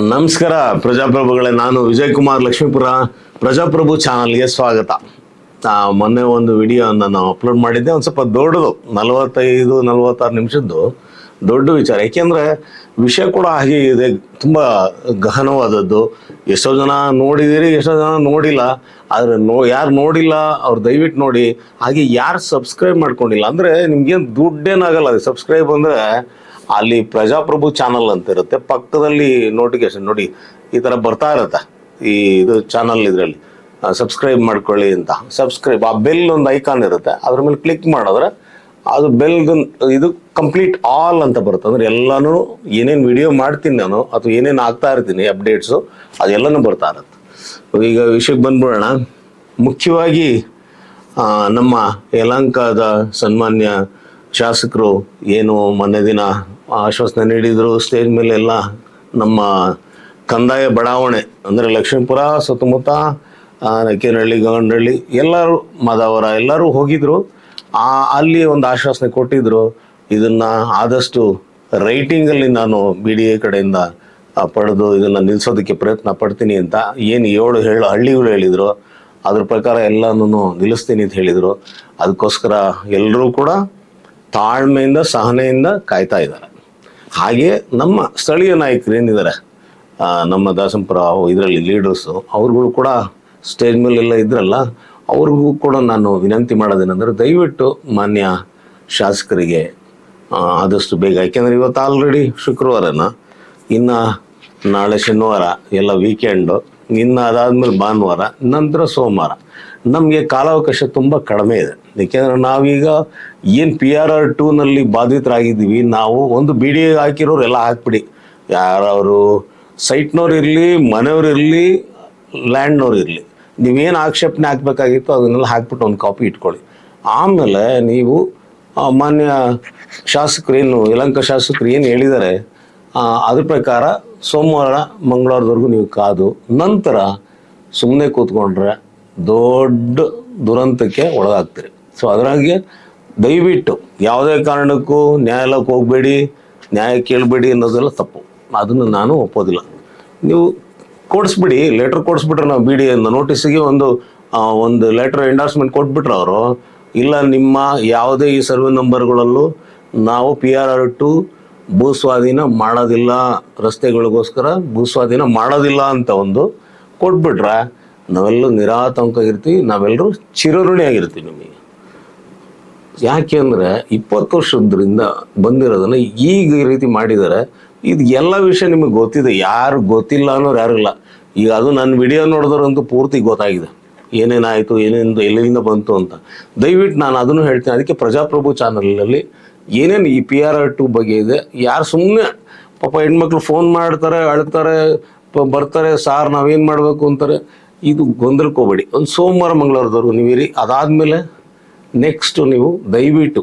ನಮಸ್ಕಾರ ಪ್ರಜಾಪ್ರಭುಗಳೇ, ನಾನು ವಿಜಯ್ ಕುಮಾರ್ ಲಕ್ಷ್ಮೀಪುರ, ಪ್ರಜಾಪ್ರಭು ಚಾನಲ್ಗೆ ಸ್ವಾಗತ. ಮೊನ್ನೆ ಒಂದು ವಿಡಿಯೋ ನಾನು ಅಪ್ಲೋಡ್ ಮಾಡಿದ್ದೆ, ಒಂದು ಸ್ವಲ್ಪ ದೊಡ್ಡದು, ನಲವತ್ತೈದು, ನಲವತ್ತಾರು ನಿಮಿಷದ್ದು ದೊಡ್ಡ ವಿಚಾರ. ಯಾಕೆಂದ್ರೆ ವಿಷಯ ಕೂಡ ಹಾಗೆ ಇದೆ, ತುಂಬ ಗಹನವಾದದ್ದು. ಎಷ್ಟೋ ಜನ ನೋಡಿದಿರಿ, ಎಷ್ಟೋ ಜನ ನೋಡಿಲ್ಲ, ಆದರೆ ನೋ, ಯಾರು ನೋಡಿಲ್ಲ, ಅವ್ರು ದಯವಿಟ್ಟು ನೋಡಿ. ಹಾಗೆ ಯಾರು ಸಬ್ಸ್ಕ್ರೈಬ್ ಮಾಡ್ಕೊಂಡಿಲ್ಲ, ಅಂದರೆ ನಿಮ್ಗೇನು ದುಡ್ಡೇನಾಗಲ್ಲ ಸಬ್ಸ್ಕ್ರೈಬ್ ಅಂದರೆ ಅಲ್ಲಿ ಪ್ರಜಾಪ್ರಭು ಚಾನಲ್ ಅಂತ ಇರುತ್ತೆ. ಪಕ್ಕದಲ್ಲಿ ನೋಟಿಫಿಕೇಶನ್ ನೋಡಿ, ಈ ಥರ ಬರ್ತಾ ಇರುತ್ತೆ ಈ ಇದು ಚಾನಲ್ ಇದರಲ್ಲಿ. ಸಬ್ಸ್ಕ್ರೈಬ್ ಮಾಡ್ಕೊಳ್ಳಿ ಅಂತ. ಸಬ್ಸ್ಕ್ರೈಬ್ ಆ ಬೆಲ್ ಒಂದು ಐಕಾನ್ ಇರುತ್ತೆ. ಅದ್ರ ಮೇಲೆ ಕ್ಲಿಕ್ ಮಾಡಿದ್ರೆ ಅದು ಬೆಲ್ ಇದು ಕಂಪ್ಲೀಟ್ ಆಲ್ ಅಂತ ಬರುತ್ತೆ. ಅಂದ್ರೆ ಎಲ್ಲನೂ ಏನೇನು ವಿಡಿಯೋ ಮಾಡ್ತೀನಿ ನಾನು, ಅಥವಾ ಏನೇನು ಆಗ್ತಾ ಇರ್ತೀನಿ ಅಪ್ಡೇಟ್ಸು ಅದೆಲ್ಲನೂ ಬರ್ತಾ ಇರುತ್ತೆ. ಈಗ ವಿಷಯಕ್ಕೆ ಬಂದ್ಬಿಡೋಣ. ಮುಖ್ಯವಾಗಿ ನಮ್ಮ ಯಲಹಂಕದ ಸನ್ಮಾನ್ಯ ಶಾಸಕರು ಏನು ಮೊನ್ನೆ ದಿನ ಆಶ್ವಾಸನೆ ನೀಡಿದ್ರು ಸ್ಟೇಜ್ ಮೇಲೆ ಎಲ್ಲ ನಮ್ಮ ಕಂದಾಯ ಬಡಾವಣೆ, ಅಂದರೆ ಲಕ್ಷ್ಮೀಪುರ, ಸುತ್ತಮುತ್ತ ನಕ್ಕೇನಹಳ್ಳಿ ಗಂಗನಹಳ್ಳಿ, ಎಲ್ಲರೂ ಮಾದಾವರ, ಎಲ್ಲರೂ ಹೋಗಿದ್ರು. ಆ, ಅಲ್ಲಿ ಒಂದು ಆಶ್ವಾಸನೆ ಕೊಟ್ಟಿದ್ರು. ಇದನ್ನ ಆದಷ್ಟು ರೈಟಿಂಗಲ್ಲಿ ನಾನು ಬಿ ಡಿ ಎ ಕಡೆಯಿಂದ ಪಡೆದು ಇದನ್ನ ನಿಲ್ಲಿಸೋದಕ್ಕೆ ಪ್ರಯತ್ನ ಪಡ್ತೀನಿ ಅಂತ ಏನು ಏಳು ಹೇಳು, ಹಳ್ಳಿಗಳು ಹೇಳಿದರು. ಅದ್ರ ಪ್ರಕಾರ ಎಲ್ಲನೂ ನಿಲ್ಲಿಸ್ತೀನಿ ಅಂತ ಹೇಳಿದರು. ಅದಕ್ಕೋಸ್ಕರ ಎಲ್ಲರೂ ಕೂಡ ತಾಳ್ಮೆಯಿಂದ, ಸಹನೆಯಿಂದ ಕಾಯ್ತಾ ಇದ್ದಾರೆ. ಹಾಗೆ ನಮ್ಮ ಸ್ಥಳೀಯ ನಾಯಕರು ಏನಿದ್ದಾರೆ? ನಮ್ಮ ದಾಸಂಪುರ ಇದರಲ್ಲಿ ಲೀಡರ್ಸು ಅವ್ರಿಗೂ ಕೂಡ ಸ್ಟೇಜ್ ಮೇಲೆಲ್ಲ ಇದ್ರಲ್ಲ, ಅವ್ರಿಗೂ ಕೂಡ ನಾನು ವಿನಂತಿ ಮಾಡೋದೇನೆಂದರೆ ದಯವಿಟ್ಟು ಮಾನ್ಯ ಶಾಸಕರಿಗೆ ಆದಷ್ಟು ಬೇಗ. ಯಾಕೆಂದರೆ ಇವತ್ತು ಆಲ್ರೆಡಿ ಶುಕ್ರವಾರನ? ಇನ್ನು ನಾಳೆ ಶನಿವಾರ, ಎಲ್ಲ ವೀಕೆಂಡು ಇನ್ನು ಅದಾದ್ಮೇಲೆ ಭಾನುವಾರ, ನಂತರ ಸೋಮವಾರ. ನಮಗೆ ಕಾಲಾವಕಾಶ ತುಂಬ ಕಡಿಮೆ ಇದೆ. ಏಕೆಂದರೆ ನಾವೀಗ ಏನು ಪಿ ಆರ್ ಆರ್ ಟೂನಲ್ಲಿ ಬಾಧಿತರಾಗಿದ್ದೀವಿ, ನಾವು ಒಂದು ಬಿ ಡಿ ಹಾಕಿರೋರು ಎಲ್ಲ ಹಾಕ್ಬಿಡಿ. ಯಾರವರು ಸೈಟ್ನವ್ರು ಇರಲಿ, ಮನೆಯವ್ರು ಇರಲಿ ಲ್ಯಾಂಡ್ನವ್ರು ಇರಲಿ, ನೀವೇನು ಆಕ್ಷೇಪಣೆ ಹಾಕಬೇಕಾಗಿತ್ತು ಅದನ್ನೆಲ್ಲ ಹಾಕ್ಬಿಟ್ಟು ಒಂದು ಕಾಪಿ ಇಟ್ಕೊಳ್ಳಿ. ಆಮೇಲೆ ನೀವು ಮಾನ್ಯ ಶಾಸಕರು ಏನು, ಯಲಂಕ ಶಾಸಕರು ಏನು ಹೇಳಿದ್ದಾರೆ ಅದ್ರ ಪ್ರಕಾರ ಸೋಮವಾರ ಮಂಗಳವಾರದವರೆಗೂ ನೀವು ಕಾದು, ನಂತರ ಸುಮ್ಮನೆ ಕೂತ್ಕೊಂಡ್ರೆ ದೊಡ್ಡ ದುರಂತಕ್ಕೆ ಒಳಗಾಗ್ತೀರಿ. ಸೊ ಅದರಾಗೆ ದಯವಿಟ್ಟು ಯಾವುದೇ ಕಾರಣಕ್ಕೂ ನ್ಯಾಯಾಲಯಕ್ಕೆ ಹೋಗಬೇಡಿ ನ್ಯಾಯ ಕೇಳಬೇಡಿ ಅನ್ನೋದೆಲ್ಲ ತಪ್ಪು. ಅದನ್ನು ನಾನು ಒಪ್ಪೋದಿಲ್ಲ. ನೀವು ಕೊಡಿಸ್ಬಿಡಿ ಲೆಟ್ರ್ ಕೊಡಿಸ್ಬಿಟ್ರೆ ನಾವು ಬಿ ಡಿ ನೋಟಿಸಿಗೆ ಒಂದು ಒಂದು ಲೆಟ್ರ್ ಎಂಡಾರ್ಸ್ಮೆಂಟ್ ಕೊಟ್ಬಿಟ್ರೆ ಅವರು, ಇಲ್ಲ ನಿಮ್ಮ ಯಾವುದೇ ಈ ಸರ್ವೆ ನಂಬರ್ಗಳಲ್ಲೂ ನಾವು ಪಿ ಆರ್ ಆರ್ ಟು ಭೂ ಸ್ವಾಧೀನ ಮಾಡೋದಿಲ್ಲ, ರಸ್ತೆಗಳಿಗೋಸ್ಕರ ಭೂ ಸ್ವಾಧೀನ ಮಾಡೋದಿಲ್ಲ ಅಂತ ಒಂದು ಕೊಟ್ಬಿಟ್ರೆ ನಾವೆಲ್ಲರೂ ನಿರಾತಂಕ ಇರ್ತೀವಿ ನಾವೆಲ್ಲರೂ ಚಿರಋಣಿಯಾಗಿರ್ತೀವಿ ನಿಮಗೆ. ಅಂದರೆ ಇಪ್ಪತ್ತು ವರ್ಷದ್ರಿಂದ ಬಂದಿರೋದನ್ನ ಈಗ ಈ ರೀತಿ ಮಾಡಿದ್ದಾರೆ. ಇದು ಎಲ್ಲ ವಿಷಯ ನಿಮಗೆ ಗೊತ್ತಿದೆ. ಯಾರು ಗೊತ್ತಿಲ್ಲ ಅನ್ನೋರು ಯಾರು ಇಲ್ಲ. ಈಗ ಅದು ನನ್ನ ವಿಡಿಯೋ ನೋಡಿದ್ರಂತೂ ಪೂರ್ತಿ ಗೊತ್ತಾಗಿದೆ. ಏನೇನಾಯಿತು ಏನೇನು, ಎಲ್ಲಿಂದ ಬಂತು ಅಂತ. ದಯವಿಟ್ಟು ನಾನು ಅದನ್ನು ಹೇಳ್ತೀನಿ. ಅದಕ್ಕೆ ಪ್ರಜಾಪ್ರಭು ಚಾನಲ್ನಲ್ಲಿ ಏನೇನು ಈ ಪಿ ಆರ್ ಆರ್ ಟು ಬಗ್ಗೆ ಇದೆ. ಯಾರು ಸುಮ್ಮನೆ ಪಾಪ ಹೆಣ್ಮಕ್ಳು ಫೋನ್ ಮಾಡ್ತಾರೆ, ಅಳ್ತಾರೆ ಬರ್ತಾರೆ, ಸಾರ್ ನಾವೇನು ಮಾಡಬೇಕು? ಅಂತಾರೆ. ಇದು ಗೊಂದಲಕ್ಕೋಗ್ಬೇಡಿ ಒಂದು ಸೋಮವಾರ ಮಂಗಳವಾರದವರೆಗೂ ನೀವು ಇರಿ. ಅದಾದಮೇಲೆ ನೆಕ್ಸ್ಟು ನೀವು ದಯವಿಟ್ಟು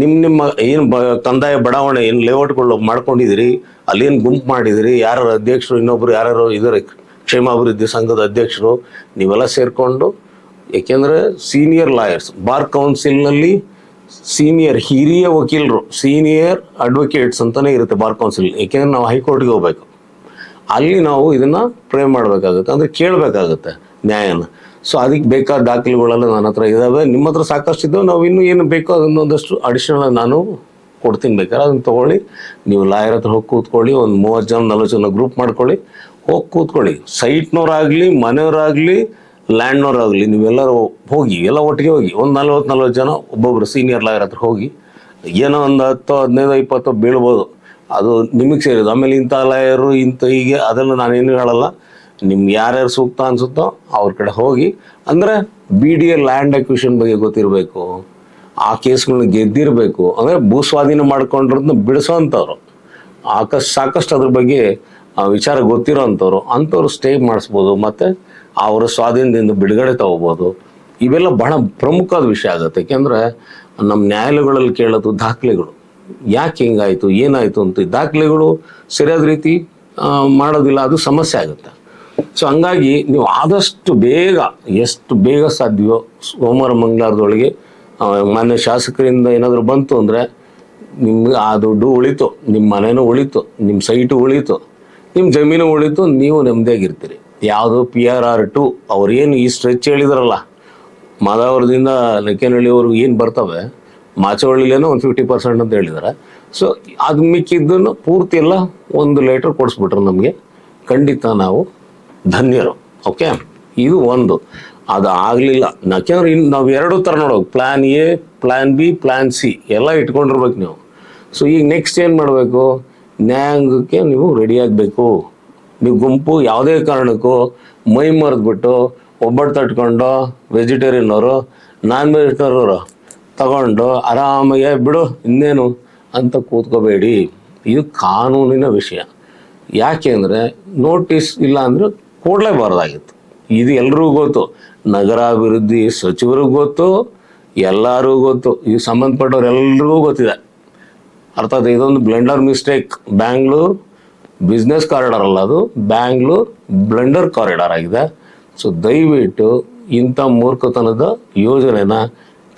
ನಿಮ್ಮ ನಿಮ್ಮ ಏನು ಬ, ಕಂದಾಯ ಬಡಾವಣೆ ಏನು ಲೇಔಟ್ಗಳು ಮಾಡ್ಕೊಂಡಿದ್ದೀರಿ, ಅಲ್ಲೇನು ಗುಂಪು ಮಾಡಿದಿರಿ ಯಾರು ಅಧ್ಯಕ್ಷರು ಇನ್ನೊಬ್ಬರು ಯಾರು ಇದ್ದಾರೆ, ಕ್ಷೇಮಾಭಿವೃದ್ಧಿ ಸಂಘದ ಅಧ್ಯಕ್ಷರು, ನೀವೆಲ್ಲ ಸೇರಿಕೊಂಡು, ಏಕೆಂದರೆ ಸೀನಿಯರ್ ಲಾಯರ್ಸ್ ಬಾರ್ ಕೌನ್ಸಿಲ್ನಲ್ಲಿ ಸೀನಿಯರ್ ಹಿರಿಯ ವಕೀಲರು ಸೀನಿಯರ್ ಅಡ್ವೊಕೇಟ್ಸ್ ಅಂತಲೇ ಇರುತ್ತೆ ಬಾರ್ ಕೌನ್ಸಿಲ್ ಏಕೆಂದರೆ ನಾವು ಹೈಕೋರ್ಟ್ಗೆ ಹೋಗ್ಬೇಕು. ಅಲ್ಲಿ ನಾವು ಇದನ್ನ ಪ್ರೇ ಮಾಡಬೇಕಾಗುತ್ತೆ, ಅಂದರೆ ಕೇಳಬೇಕಾಗುತ್ತೆ ನ್ಯಾಯನ. ಸೊ ಅದಕ್ಕೆ ಬೇಕಾದ ದಾಖಲೆಗಳೆಲ್ಲ ನನ್ನ ಹತ್ರ ಇದ್ದಾವೆ ನಿಮ್ಮ ಹತ್ರ ಸಾಕಷ್ಟು ಇದ್ದಾವೆ ನಾವು ಇನ್ನೂ ಏನು ಬೇಕೋ ಅದನ್ನೊಂದಷ್ಟು ಅಡಿಷನಲ್ ನಾನು ಕೊಡ್ತೀನಿ ಬೇಕಾದ್ರೆ ಅದನ್ನ ತೊಗೊಳ್ಳಿ. ನೀವು ಲಾಯರ್ ಹತ್ರ ಹೋಗಿ ಕೂತ್ಕೊಳ್ಳಿ, ಒಂದು ಮೂವತ್ತು ಜನ ನಲ್ವತ್ತು ಜನ ಗ್ರೂಪ್ ಮಾಡ್ಕೊಳ್ಳಿ. ಹೋಗಿ ಕೂತ್ಕೊಳ್ಳಿ. ಸೈಟ್ನವರಾಗಲಿ ಮನೆಯವರಾಗಲಿ ಲ್ಯಾಂಡ್ನವರಾಗಲಿ ನೀವೆಲ್ಲರೂ ಹೋಗಿ, ಎಲ್ಲ ಒಟ್ಟಿಗೆ ಹೋಗಿ, ಒಂದು ನಲ್ವತ್ತು ನಲ್ವತ್ತು ಜನ ಒಬ್ಬೊಬ್ರು ಸೀನಿಯರ್ ಲಾಯರ್ ಹತ್ರ ಹೋಗಿ, ಏನೋ ಒಂದು ಹತ್ತು, ಹದಿನೈದು, ಇಪ್ಪತ್ತು ಬೀಳ್ಬೋದು. ಅದು ನಿಮಗೆ ಸೇರಿದ್ದು. ಆಮೇಲೆ ಇಂಥ ಲಾಯರು, ಇಂಥ ಹೀಗೆ ಅದನ್ನು ನಾನೇನು ಹೇಳಲ್ಲ. ನಿಮ್ಗೆ ಯಾರ್ಯಾರು ಸೂಕ್ತ ಅನಿಸುತ್ತೋ ಅವ್ರ ಕಡೆ ಹೋಗಿ. ಅಂದರೆ B D A land acquisition ಬಗ್ಗೆ ಗೊತ್ತಿರಬೇಕು. ಆ ಕೇಸ್ಗಳನ್ನ ಗೆದ್ದಿರಬೇಕು. ಅಂದರೆ ಭೂ ಸ್ವಾಧೀನ ಮಾಡ್ಕೊಂಡಿರೋದನ್ನ ಬಿಡಿಸೋವಂಥವ್ರು ಆಕಸ್ ಸಾಕಷ್ಟು ಅದ್ರ ಬಗ್ಗೆ ವಿಚಾರ ಗೊತ್ತಿರೋ ಅಂಥವ್ರು ಅಂಥವ್ರು ಸ್ಟೇ ಮಾಡಿಸ್ಬೋದು. ಮತ್ತು ಅವರ ಸ್ವಾಧೀನದಿಂದ ಬಿಡುಗಡೆ ತಗೋಬೋದು. ಇವೆಲ್ಲ ಬಹಳ ಪ್ರಮುಖವಾದ ವಿಷಯ ಆಗುತ್ತೆ. ಯಾಕೆಂದರೆ ನಮ್ಮ ನ್ಯಾಯಾಲಯಗಳಲ್ಲಿ ಕೇಳೋದು ದಾಖಲೆಗಳು. ಯಾಕೆ ಹಿಂಗಾಯಿತು, ಏನಾಯಿತು ಅಂತ ದಾಖಲೆಗಳು ಸರಿಯಾದ ರೀತಿ ಮಾಡೋದಿಲ್ಲ, ಅದು ಸಮಸ್ಯೆ ಆಗುತ್ತೆ. ಸೊ ಹಂಗಾಗಿ ನೀವು ಆದಷ್ಟು ಬೇಗ, ಎಷ್ಟು ಬೇಗ ಸಾಧ್ಯವೋ, ಸೋಮವಾರ ಮಂಗಳವಾರದೊಳಗೆ ಮಾನ್ಯ ಶಾಸಕರಿಂದ ಏನಾದರೂ ಬಂತು ಅಂದರೆ ನಿಮ್ಗೆ ಆ ದುಡ್ಡು ಉಳಿತು ನಿಮ್ಮ ಮನೆನೂ ಉಳಿತು ನಿಮ್ಮ ಸೈಟು ಉಳಿತು ನಿಮ್ಮ ಜಮೀನು ಉಳಿತು, ನೀವು ನೆಮ್ಮದಿಯಾಗಿರ್ತೀರಿ. ಯಾವುದು ಪಿ ಆರ್ ಆರ್ ಟು ಅವ್ರು ಏನು ಈ ಸ್ಟ್ರೆಚ್ ಹೇಳಿದ್ರಲ್ಲ, ಮಾದಾವರದಿಂದ ನೆಕ್ಕೇನಹಳ್ಳಿವರೆಗೂ ಏನು ಬರ್ತವೆ ಮಾಚವಳ್ಳಿಲೇನೋ ಒಂದು ಫಿಫ್ಟಿ ಪರ್ಸೆಂಟ್ ಅಂತ ಹೇಳಿದ್ದಾರೆ ಸೊ ಅದು ಮಿಕ್ಕಿದ್ದನ್ನು ಪೂರ್ತಿ ಎಲ್ಲ ಒಂದು ಲೆಟರ್ ಕೊಡಿಸ್ಬಿಟ್ರು ನಮಗೆ. ಖಂಡಿತ ನಾವು ಧನ್ಯರು. ಓಕೆ ಇದು ಒಂದು. ಅದು ಆಗಲಿಲ್ಲ. ಯಾಕೆಂದ್ರೆ ಇನ್ನು ನಾವು ಎರಡು ಥರ ನೋಡೋದು plan A plan B plan C ಎಲ್ಲ ಇಟ್ಕೊಂಡಿರ್ಬೇಕು ನೀವು. ಸೊ ಈಗ ನೆಕ್ಸ್ಟ್ ಏನು ಮಾಡಬೇಕು? ನ್ಯಾಯಾಂಗಕ್ಕೆ ನೀವು ರೆಡಿ ಆಗಬೇಕು. ನೀವು ಗುಂಪು ಯಾವುದೇ ಕಾರಣಕ್ಕೂ ಮೈ ಮರೆದ್ಬಿಟ್ಟು ಒಬ್ಬಟ್ಟು ತಟ್ಕೊಂಡು ವೆಜಿಟೇರಿಯನ್ ಅವರು ನಾನ್ ವೆಜಿಟೇರಿಯವರು ತಗೊಂಡು ಆರಾಮಾಗೆ ಬಿಡು, ಇನ್ನೇನು ಅಂತ ಕೂತ್ಕೋಬೇಡಿ. ಇದು ಕಾನೂನಿನ ವಿಷಯ. ಯಾಕೆ ಅಂದರೆ ನೋಟಿಸ್ ಇಲ್ಲ ಅಂದರೆ ಕೊಡಲೇಬಾರ್ದಾಗಿತ್ತು ಇದು ಎಲ್ರಿಗೂ ಗೊತ್ತು. ನಗರಾಭಿವೃದ್ಧಿ ಸಚಿವರಿಗೂ ಗೊತ್ತು, ಎಲ್ಲರಿಗೂ ಗೊತ್ತು. ಇದು ಸಂಬಂಧಪಟ್ಟವ್ರು ಎಲ್ಲರಿಗೂ ಗೊತ್ತಿದೆ. ಅರ್ಥಾತ್ ಇದೊಂದು blunder mistake. Bangalore business corridor ಅಲ್ಲ ಅದು. ಬ್ಯಾಂಗ್ಳೂರ್ ಬ್ಲೆಂಡರ್ ಕಾರಿಡಾರ್ ಆಗಿದೆ. ಸೊ ದಯವಿಟ್ಟು ಇಂಥ ಮೂರ್ಖತನದ ಯೋಜನೆನ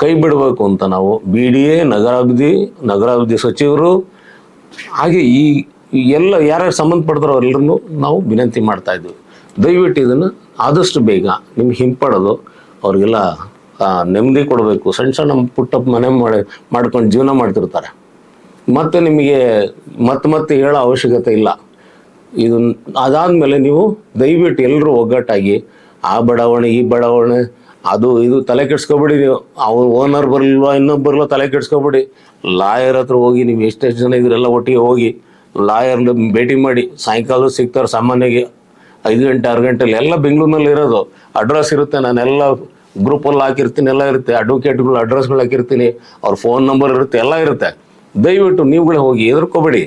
ಕೈ ಬಿಡಬೇಕು ಅಂತ ನಾವು ಬಿ ಡಿ ಎ ನಗರಾಭಿವೃದ್ಧಿ ನಗರಾಭಿವೃದ್ಧಿ ಸಚಿವರು, ಹಾಗೆ ಈ ಎಲ್ಲ ಯಾರ್ಯಾರು ಸಂಬಂಧಪಡ್ತಾರೋ ಎಲ್ಲರನ್ನು ನಾವು ವಿನಂತಿ ಮಾಡ್ತಾ ಇದ್ದೀವಿ ದಯವಿಟ್ಟು ಇದನ್ನು ಆದಷ್ಟು ಬೇಗ ನಿಮ್ಗೆ ಹಿಂಪಡೋದು ಅವ್ರಿಗೆಲ್ಲ ನೆಮ್ಮದಿ ಕೊಡಬೇಕು. ಸಣ್ಣ ಸಣ್ಣ ಪುಟ್ಟ ಮನೆ ಮಾಡಿ, ಮಾಡ್ಕೊಂಡು ಜೀವನ ಮಾಡ್ತಿರ್ತಾರೆ. ಮತ್ತೆ ನಿಮಗೆ ಮತ್ತೆ ಮತ್ತೆ ಹೇಳೋ ಅವಶ್ಯಕತೆ ಇಲ್ಲ. ಇದು ಅದಾದಮೇಲೆ ನೀವು ದಯವಿಟ್ಟು ಎಲ್ಲರೂ ಒಗ್ಗಟ್ಟಾಗಿ, ಆ ಬಡಾವಣೆ, ಈ ಬಡಾವಣೆ ಅದು ಇದು ತಲೆ ಕೆಡ್ಸ್ಕೊಬೇಡಿ ನೀವು. ಅವ್ರ ಓನರ್ ಬರ್ಲಿಲ್ವಾ ಇನ್ನೊಬ್ಬ ಬರಲ್ಲ ತಲೆ ಕೆಡ್ಸ್ಕೊಬೇಡಿ. ಲಾಯರ್ ಹತ್ರ ಹೋಗಿ, ನೀವು ಎಷ್ಟೆಷ್ಟು ಜನ ಇದ್ರೆಲ್ಲ ಒಟ್ಟಿಗೆ ಹೋಗಿ ಲಾಯರ್ ಭೇಟಿ ಮಾಡಿ, ಸಾಯಂಕಾಲ ಸಿಗ್ತಾರೆ ಸಾಮಾನ್ಯವಾಗಿ ಐದು ಗಂಟೆ, ಆರು ಗಂಟೆಲಿ. ಎಲ್ಲ ಬೆಂಗಳೂರಿನಲ್ಲಿ ಇರೋದು. ಅಡ್ರೆಸ್ ಇರುತ್ತೆ, ನಾನೆಲ್ಲ ಗ್ರೂಪಲ್ಲಿ ಹಾಕಿರ್ತೀನಿ, ಎಲ್ಲ ಇರುತ್ತೆ. ಅಡ್ವೊಕೇಟ್ಗಳು ಅಡ್ರೆಸ್ಗಳು ಹಾಕಿರ್ತೀನಿ. ಅವ್ರ ಫೋನ್ ನಂಬರ್ ಇರುತ್ತೆ, ಎಲ್ಲ ಇರುತ್ತೆ. ದಯವಿಟ್ಟು ನೀವುಗಳೇ ಹೋಗಿ, ಹೆದರ್ಕೋಬೇಡಿ.